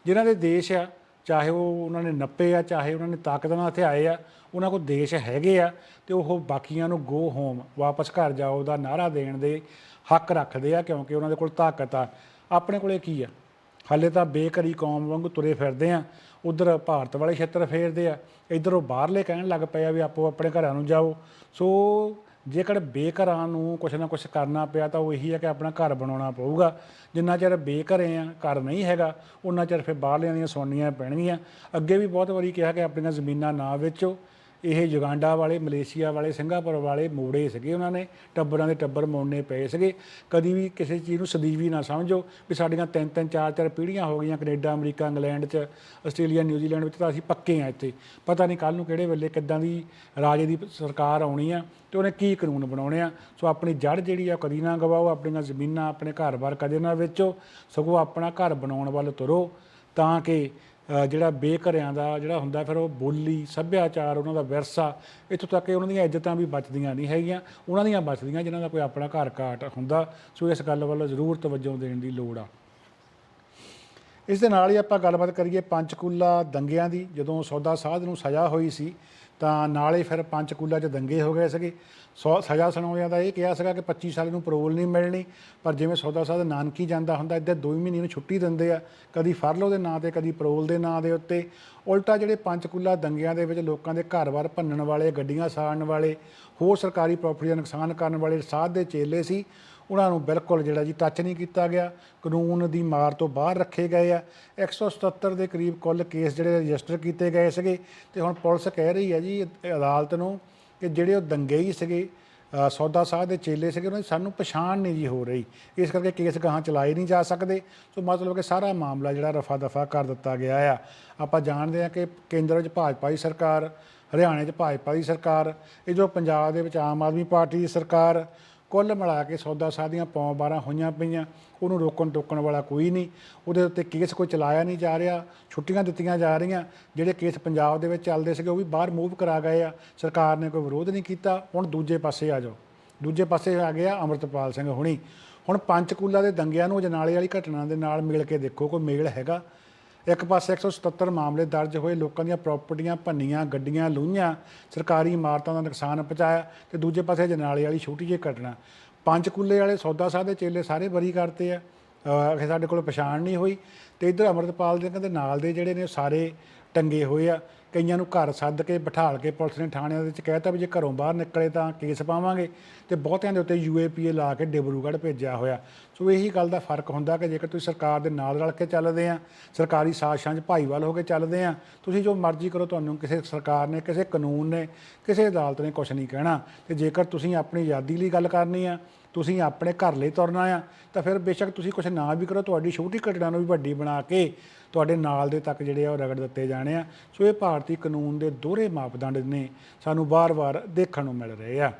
ਜਿਨ੍ਹਾਂ ਦੇ ਦੇਸ਼ ਆ ਚਾਹੇ ਉਹ ਉਹਨਾਂ ਨੇ ਨੱਪੇ ਆ, ਚਾਹੇ ਉਹਨਾਂ ਨੇ ਤਾਕਤ ਨਾਲ ਇੱਥੇ ਆਏ ਆ, ਉਹਨਾਂ ਕੋਲ ਦੇਸ਼ ਹੈਗੇ ਆ ਤੇ ਉਹ ਬਾਕੀਆਂ ਨੂੰ ਗੋ ਹੋਮ ਵਾਪਸ ਘਰ ਜਾਓ ਦਾ ਨਾਰਾ ਦੇਣ ਦੇ ਹੱਕ ਰੱਖਦੇ ਆ ਕਿਉਂਕਿ ਉਹਨਾਂ ਦੇ ਕੋਲ ਤਾਕਤ ਆ। ਆਪਣੇ ਕੋਲੇ ਕੀ ਆ? ਹਾਲੇ ਤਾਂ ਬੇਕਰੀ ਕੌਮ ਵਾਂਗੂ ਤੁਰੇ ਫਿਰਦੇ ਆ, ਉਧਰ ਭਾਰਤ ਵਾਲੇ ਛੇਤਰ ਫੇਰਦੇ ਆ, ਇਧਰ ਉਹ ਬਾਹਰਲੇ ਕਹਿਣ ਲੱਗ ਪਏ ਆ ਵੀ ਆਪੋ ਆਪਣੇ ਘਰਾਂ ਨੂੰ ਜਾਓ। ਸੋ ਜੇਕਰ ਬੇਘਰਾਂ ਨੂੰ ਕੁਛ ਨਾ ਕੁਛ ਕਰਨਾ ਪਿਆ ਤਾਂ ਉਹ ਇਹੀ ਹੈ ਕਿ ਆਪਣਾ ਘਰ ਬਣਾਉਣਾ ਪਊਗਾ। ਜਿੰਨਾ ਚਿਰ ਬੇਘਰੇ ਆ, ਘਰ ਨਹੀਂ ਹੈਗਾ ਉਹਨਾਂ ਚਿਰ ਫਿਰ ਬਾਹਰਲਿਆਂ ਦੀਆਂ ਸੋਨੀਆਂ ਪੈਣਗੀਆਂ। ਅੱਗੇ ਵੀ ਬਹੁਤ ਵਾਰੀ ਕਿਹਾ ਕਿ ਆਪਣੀਆਂ ਜ਼ਮੀਨਾਂ ਨਾ ਵੇਚੋ। ਇਹ ਯੁਗਾਂਡਾ ਵਾਲੇ, ਮਲੇਸ਼ੀਆ ਵਾਲੇ, ਸਿੰਗਾਪੁਰ ਵਾਲੇ ਮੋੜੇ ਸੀਗੇ ਉਹਨਾਂ ਨੇ। ਟੱਬਰਾਂ ਦੇ ਟੱਬਰ ਮੋੜਨੇ ਪਏ ਸੀਗੇ। ਕਦੀ ਵੀ ਕਿਸੇ ਚੀਜ਼ ਨੂੰ ਸਦੀਵੀ ਨਾ ਸਮਝੋ ਵੀ ਸਾਡੀਆਂ ਤਿੰਨ ਤਿੰਨ, ਚਾਰ ਚਾਰ ਪੀੜ੍ਹੀਆਂ ਹੋ ਗਈਆਂ ਕੈਨੇਡਾ, ਅਮਰੀਕਾ, ਇੰਗਲੈਂਡ 'ਚ, ਆਸਟ੍ਰੇਲੀਆ, ਨਿਊਜ਼ੀਲੈਂਡ ਵਿੱਚ ਤਾਂ ਅਸੀਂ ਪੱਕੇ ਆ ਇੱਥੇ। ਪਤਾ ਨਹੀਂ ਕੱਲ ਨੂੰ ਕਿਹੜੇ ਵੇਲੇ ਕਿੱਦਾਂ ਦੀ ਰਾਜੇ ਦੀ ਸਰਕਾਰ ਆਉਣੀ ਆ ਤੇ ਉਹਨੇ ਕੀ ਕਾਨੂੰਨ ਬਣਾਉਣੇ ਆ। ਸੋ ਆਪਣੀ ਜੜ ਜਿਹੜੀ ਆ ਕਦੀ ਨਾ ਗਵਾਓ, ਆਪਣੀਆਂ ਜ਼ਮੀਨਾਂ, ਆਪਣੇ ਘਰ-ਬਾਰ ਕਦੇ ਨਾ ਵੇਚੋ। ਸਗੋਂ ਆਪਣਾ ਘਰ ਬਣਾਉਣ ਵੱਲ ਤੁਰੋ ਤਾਂ ਕਿ ਜਿਹੜਾ ਬੇਘਰਿਆਂ ਦਾ ਜਿਹੜਾ ਹੁੰਦਾ, ਫਿਰ ਉਹ ਬੋਲੀ, ਸੱਭਿਆਚਾਰ, ਉਹਨਾਂ ਦਾ ਵਿਰਸਾ, ਇੱਥੋਂ ਤੱਕ ਕਿ ਉਹਨਾਂ ਦੀਆਂ ਇੱਜ਼ਤਾਂ ਵੀ ਬਚਦੀਆਂ ਨਹੀਂ ਹੈਗੀਆਂ। ਉਹਨਾਂ ਦੀਆਂ ਬਚਦੀਆਂ, ਜਿਨ੍ਹਾਂ ਦਾ ਕੋਈ ਆਪਣਾ ਘਰ ਘਾਟ ਹੁੰਦਾ। ਸੋ ਇਸ ਗੱਲ ਵੱਲ ਜ਼ਰੂਰ ਤਵੱਜੋ ਦੇਣ ਦੀ ਲੋੜ ਆ। ਇਸ ਦੇ ਨਾਲ ਹੀ ਆਪਾਂ ਗੱਲਬਾਤ ਕਰੀਏ ਪੰਚਕੂਲਾ ਦੰਗਿਆਂ ਦੀ, ਜਦੋਂ ਸੌਦਾ ਸਾਧ ਨੂੰ ਸਜ਼ਾ ਹੋਈ ਸੀ। ਤਾਂ ਨਾਲੇ ਫਿਰ ਪੰਚਕੂਲਾ 'ਚ ਦੰਗੇ ਹੋ ਗਏ ਸੀਗੇ। ਸੌ ਸਜ਼ਾ ਸੁਣਾਉਂਦਿਆਂ ਦਾ ਇਹ ਕਿਹਾ ਸੀਗਾ ਕਿ 25 ਸਾਲ ਨੂੰ ਪਰੋਲ ਨਹੀਂ ਮਿਲਣੀ, ਪਰ ਜਿਵੇਂ ਸੌਦਾ ਸਾਹਿਬ ਨਾਨਕੀ ਜਾਂਦਾ ਹੁੰਦਾ ਇੱਧਰ 2 ਮਹੀਨੇ ਨੂੰ ਛੁੱਟੀ ਦਿੰਦੇ ਆ, ਕਦੀ ਫਰਲੋ ਦੇ ਨਾਂ ਤੇ, ਕਦੀ ਪਰੋਲ ਦੇ ਨਾਂ ਦੇ ਉੱਤੇ। ਉਲਟਾ ਜਿਹੜੇ ਪੰਚਕੂਲਾ ਦੰਗਿਆਂ ਦੇ ਵਿੱਚ ਲੋਕਾਂ ਦੇ ਘਰ-ਬਾਰ ਭੰਨਣ ਵਾਲੇ, ਗੱਡੀਆਂ ਸਾੜਨ ਵਾਲੇ, ਹੋਰ ਸਰਕਾਰੀ ਪ੍ਰਾਪਰਟੀ ਦਾ ਨੁਕਸਾਨ ਕਰਨ ਵਾਲੇ ਸਾਧ ਦੇ ਚੇਲੇ ਸੀ ਉਹਨਾਂ ਨੂੰ ਬਿਲਕੁਲ ਜਿਹੜਾ ਜੀ ਟੱਚ ਨਹੀਂ ਕੀਤਾ ਗਿਆ। ਕਾਨੂੰਨ ਦੀ ਮਾਰ ਤੋਂ ਬਾਹਰ ਰੱਖੇ ਗਏ ਆ। 177 ਦੇ ਕਰੀਬ ਕੁੱਲ ਕੇਸ ਜਿਹੜੇ ਰਜਿਸਟਰ ਕੀਤੇ ਗਏ ਸੀਗੇ। ਤੇ ਹੁਣ ਪੁਲਿਸ ਕਹਿ ਰਹੀ ਹੈ ਜੀ, ਅਦਾਲਤ ਨੂੰ ਕਿ ਜਿਹੜੇ ਉਹ ਦੰਗੇਈ ਸੀਗੇ ਸੌਦਾ ਸਾਹ ਦੇ ਚੇਲੇ ਸੀਗੇ, ਉਹਨਾਂ ਦੀ ਸਾਨੂੰ ਪਛਾਣ ਨਹੀਂ ਜੀ ਹੋ ਰਹੀ। ਇਸ ਕਰਕੇ ਕੇਸ ਗਾਹਾਂ ਚਲਾਏ ਨਹੀਂ ਜਾ ਸਕਦੇ। ਸੋ ਮਤਲਬ ਕਿ ਸਾਰਾ ਮਾਮਲਾ ਜਿਹੜਾ ਰਫਾ ਦਫਾ ਕਰ ਦਿੱਤਾ ਗਿਆ ਆ। ਆਪਾਂ ਜਾਣਦੇ ਹਾਂ ਕਿ ਕੇਂਦਰ ਵਿੱਚ ਭਾਜਪਾ ਦੀ ਸਰਕਾਰ, ਹਰਿਆਣੇ 'ਚ ਭਾਜਪਾ ਦੀ ਸਰਕਾਰ, ਇਹ ਜੋ ਪੰਜਾਬ ਦੇ ਵਿੱਚ ਆਮ ਆਦਮੀ ਪਾਰਟੀ ਦੀ ਸਰਕਾਰ ਕੁੱਲ ਮਿਲਾ ਕੇ ਸੌਦਾ ਸਾਦੀਆਂ ਪੌਂ 12 ਹੋਈਆਂ ਪਈਆਂ, ਉਹਨੂੰ ਰੋਕਣ ਟੋਕਣ ਵਾਲਾ ਕੋਈ ਨਹੀਂ। ਉਹਦੇ ਉੱਤੇ ਕੇਸ ਕੋਈ ਚਲਾਇਆ ਨਹੀਂ ਜਾ ਰਿਹਾ, ਛੁੱਟੀਆਂ ਦਿੱਤੀਆਂ ਜਾ ਰਹੀਆਂ। ਜਿਹੜੇ ਕੇਸ ਪੰਜਾਬ ਦੇ ਵਿੱਚ ਚੱਲਦੇ ਸੀਗੇ, ਉਹ ਵੀ ਬਾਹਰ ਮੂਵ ਕਰਾ ਗਏ ਆ। ਸਰਕਾਰ ਨੇ ਕੋਈ ਵਿਰੋਧ ਨਹੀਂ ਕੀਤਾ। ਹੁਣ ਦੂਜੇ ਪਾਸੇ ਆ ਜਾਓ। ਦੂਜੇ ਪਾਸੇ ਆ ਗਿਆ ਅਮਰਤਪਾਲ ਸਿੰਘ ਹੁਣੀ। ਹੁਣ ਪੰਚਕੂਲਾ ਦੇ ਦੰਗਿਆਂ ਨੂੰ ਜਨਾਲੇ ਵਾਲੀ ਘਟਨਾ ਦੇ ਨਾਲ ਮਿਲ ਕੇ ਦੇਖੋ, ਕੋਈ ਮੇਲ ਹੈਗਾ। ਇੱਕ ਪਾਸੇ 177 ਮਾਮਲੇ ਦਰਜ ਹੋਏ, ਲੋਕਾਂ ਦੀਆਂ ਪ੍ਰਾਪਰਟੀਆਂ ਭੰਨੀਆਂ, ਗੱਡੀਆਂ ਲੂਹੀਆਂ ਸਰਕਾਰੀ ਇਮਾਰਤਾਂ ਦਾ ਨੁਕਸਾਨ ਪਹੁੰਚਾਇਆ ਤੇ ਦੂਜੇ ਪਾਸੇ ਜਨਾਲੇ ਵਾਲੀ ਛੋਟੀ ਜਿਹੀ ਘਟਨਾ। ਪੰਚਕੂਲੇ ਵਾਲੇ ਸੌਦਾ ਸਾਹ ਦੇ ਚੇਲੇ ਸਾਰੇ ਬਰੀ ਕਰਤੇ ਆ। ਕਿ ਸਾਡੇ ਕੋਲ ਪਛਾਣ ਨਹੀਂ ਹੋਈ ਤੇ ਇਧਰ ਅਮਰਤਪਾਲ ਦੇ ਕਹਿੰਦੇ ਨਾਲ ਦੇ ਜਿਹੜੇ ਨੇ ਉਹ ਸਾਰੇ ਟੰਗੇ ਹੋਏ ਆ। ਕਈਆਂ ਨੂੰ ਘਰ ਸੱਦ ਕੇ ਬਿਠਾਲ ਕੇ ਪੁਲਿਸ ਨੇ ਥਾਣਿਆਂ ਦੇ ਵਿੱਚ ਕਹਿਤਾ ਵੀ ਜੇ ਘਰੋਂ ਬਾਹਰ ਨਿਕਲੇ ਤਾਂ ਕੇਸ ਪਾਵਾਂਗੇ ਤੇ ਬਹੁਤਿਆਂ ਦੇ ਉੱਤੇ ਯੂਏਪੀਏ ਲਾ ਕੇ ਡਿਬਰੂਗੜ੍ਹ ਭੇਜਿਆ ਹੋਇਆ। ਸੋ ਇਹੀ ਗੱਲ ਦਾ ਫ਼ਰਕ ਹੁੰਦਾ ਕਿ ਜੇਕਰ ਤੁਸੀਂ ਸਰਕਾਰ ਦੇ ਨਾਲ ਰਲ ਕੇ ਚੱਲਦੇ ਆ, ਸਰਕਾਰੀ ਸਾਜ਼ਿਸ਼ਾਂ 'ਚ ਭਾਈਵਾਲ ਹੋ ਕੇ ਚੱਲਦੇ ਆ, ਤੁਸੀਂ ਜੋ ਮਰਜ਼ੀ ਕਰੋ, ਤੁਹਾਨੂੰ ਕਿਸੇ ਸਰਕਾਰ ਨੇ, ਕਿਸੇ ਕਾਨੂੰਨ ਨੇ, ਕਿਸੇ ਅਦਾਲਤ ਨੇ ਕੁਝ ਨਹੀਂ ਕਹਿਣਾ। ਤੇ ਜੇਕਰ ਤੁਸੀਂ ਆਪਣੀ ਆਜ਼ਾਦੀ ਲਈ ਗੱਲ ਕਰਨੀ ਆ, ਤੁਸੀਂ ਆਪਣੇ ਘਰ ਲਈ ਤੁਰਨਾ ਆ, ਤਾਂ ਫਿਰ ਬੇਸ਼ੱਕ ਤੁਸੀਂ ਕੁਝ ਨਾ ਵੀ ਕਰੋ, ਤੁਹਾਡੀ ਛੋਟੀ ਘਟਨਾ ਨੂੰ ਵੀ ਵੱਡੀ ਬਣਾ ਕੇ ਤੁਹਾਡੇ ਨਾਲ ਦੇ ਤੱਕ ਜਿਹੜੇ ਆ ਉਹ ਰਗੜ ਦਿੱਤੇ ਜਾਣੇ ਆ। ਸੋ ਇਹ ਭਾਰਤੀ ਕਾਨੂੰਨ ਦੇ ਦੋਹਰੇ ਮਾਪਦੰਡ ਨੇ ਸਾਨੂੰ ਵਾਰ-ਵਾਰ ਦੇਖਣ ਨੂੰ ਮਿਲ ਰਹੇ ਆ।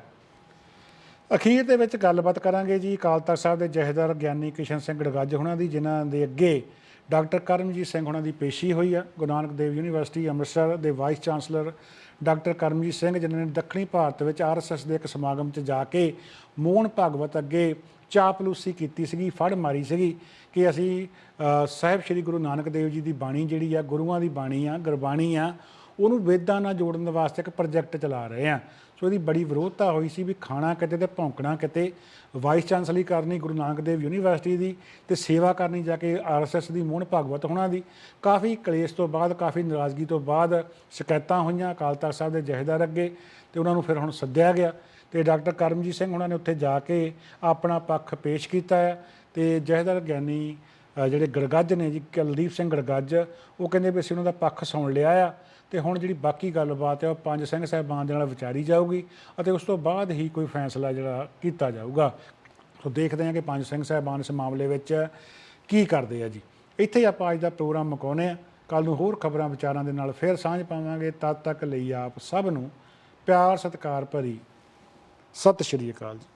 ਅਖੀਰ ਦੇ ਵਿੱਚ ਗੱਲਬਾਤ ਕਰਾਂਗੇ ਜੀ ਅਕਾਲ ਤਖਤ ਸਾਹਿਬ ਦੇ ਜਹੇਦਾਰ ਗਿਆਨੀ ਕਿਸ਼ਨ ਸਿੰਘ ਗੜਗੱਜ ਹੁਣਾਂ ਦੀ, ਜਿਨ੍ਹਾਂ ਦੇ ਅੱਗੇ ਡਾਕਟਰ ਕਰਮਜੀਤ ਸਿੰਘ ਹੁਣਾਂ ਦੀ ਪੇਸ਼ੀ ਹੋਈ ਆ। ਗੁਰੂ ਨਾਨਕ ਦੇਵ ਯੂਨੀਵਰਸਿਟੀ ਅੰਮ੍ਰਿਤਸਰ ਦੇ vice chancellor doctor Karamjit Singh, ਜਿਨ੍ਹਾਂ ਨੇ ਦੱਖਣੀ ਭਾਰਤ ਵਿੱਚ ਆਰਐਸਐਸ ਦੇ ਇੱਕ ਸਮਾਗਮ 'ਚ ਜਾ ਕੇ ਮੋਹਨ ਭਾਗਵਤ ਅੱਗੇ ਚਾਪਲੂਸੀ ਕੀਤੀ ਸੀਗੀ ਫੜ ਮਾਰੀ ਸੀਗੀ। ਕਿ ਅਸੀਂ ਸਾਹਿਬ ਸ੍ਰੀ ਗੁਰੂ ਨਾਨਕ ਦੇਵ ਜੀ ਦੀ ਬਾਣੀ ਜਿਹੜੀ ਆ, ਗੁਰੂਆਂ ਦੀ ਬਾਣੀ ਆ, ਗੁਰਬਾਣੀ ਆ, ਉਹਨੂੰ ਵੇਦਾਂ ਨਾਲ ਜੋੜਨ ਵਾਸਤੇ ਇੱਕ ਪ੍ਰੋਜੈਕਟ ਚਲਾ ਰਹੇ ਆ। ਸੋ ਇਹਦੀ ਬੜੀ ਵਿਰੋਧਤਾ ਹੋਈ ਸੀ ਵੀ ਖਾਣਾ ਕਿਤੇ ਤੇ ਭੌਂਕਣਾ ਕਿਤੇ ਵਾਈਸ ਚਾਂਸਲਰੀ ਕਰਨੀ ਗੁਰੂ ਨਾਨਕ ਦੇਵ ਯੂਨੀਵਰਸਿਟੀ ਦੀ ਤੇ ਸੇਵਾ ਕਰਨੀ ਜਾ ਕੇ ਆਰਐਸਐਸ ਦੀ ਮੋਹਨ ਭਗਵਤ ਹੋਣਾ ਦੀ। ਕਾਫੀ ਕਲੇਸ਼ ਤੋਂ ਬਾਅਦ, ਕਾਫੀ ਨਾਰਾਜ਼ਗੀ ਤੋਂ ਬਾਅਦ ਸ਼ਿਕਾਇਤਾਂ ਹੋਈਆਂ ਅਕਾਲ ਤਖਤ ਸਾਹਿਬ ਦੇ ਜਹੇਦਾਰ ਅੱਗੇ ਤੇ ਉਹਨਾਂ ਨੂੰ ਫਿਰ ਹੁਣ ਸੱਦਿਆ ਗਿਆ ਤੇ ਡਾਕਟਰ ਕਰਮਜੀਤ ਸਿੰਘ ਉਹਨਾਂ ਨੇ ਉੱਥੇ ਜਾ ਕੇ ਆਪਣਾ ਪੱਖ ਪੇਸ਼ ਕੀਤਾ ਹੈ। ਤੇ ਜਹੇਦਾਰ ਗਿਆਨੀ ਜਿਹੜੇ ਗੜਗੱਜ ਨੇ ਜੀ, ਕੁਲਦੀਪ ਸਿੰਘ ਗੜਗੱਜ, ਉਹ ਕਹਿੰਦੇ ਵੀ ਅਸੀਂ ਉਹਨਾਂ ਦਾ ਪੱਖ ਸੁਣ ਲਿਆ ਆ ਤੇ ਹੁਣ ਜਿਹੜੀ ਬਾਕੀ ਗੱਲਬਾਤ ਹੈ ਉਹ ਪੰਜ ਸਿੰਘ ਸਾਹਿਬਾਨ ਦੇ ਨਾਲ ਵਿਚਾਰੀ ਜਾਊਗੀ ਅਤੇ ਉਸ ਤੋਂ ਬਾਅਦ ਹੀ ਕੋਈ ਫੈਸਲਾ ਜਿਹੜਾ ਕੀਤਾ ਜਾਊਗਾ। ਸੋ ਦੇਖਦੇ ਹਾਂ ਕਿ ਪੰਜ ਸਿੰਘ ਸਾਹਿਬਾਨ ਇਸ ਮਾਮਲੇ ਵਿੱਚ ਕੀ ਕਰਦੇ ਆ ਜੀ। ਇੱਥੇ ਹੀ ਆਪਾਂ ਅੱਜ ਦਾ ਪ੍ਰੋਗਰਾਮ ਮੁਕਾਉਂਦੇ ਆ ਕੱਲ ਨੂੰ ਹੋਰ ਖਬਰਾਂ ਵਿਚਾਰਾਂ ਦੇ ਨਾਲ ਫਿਰ ਸਾਂਝ ਪਾਵਾਂਗੇ। ਤਦ ਤੱਕ ਲਈ ਆਪ ਸਭ ਨੂੰ ਪਿਆਰ, ਸਤਿਕਾਰ ਭਰੀ ਸਤਿ ਸ਼੍ਰੀ ਅਕਾਲ ਜੀ।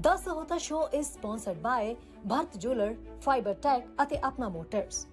ਦਾ Sahota show is sponsored by Bharat jeweller fibre tech ਅਤੇ ਆਪਣਾ ਮੋਟਰਸ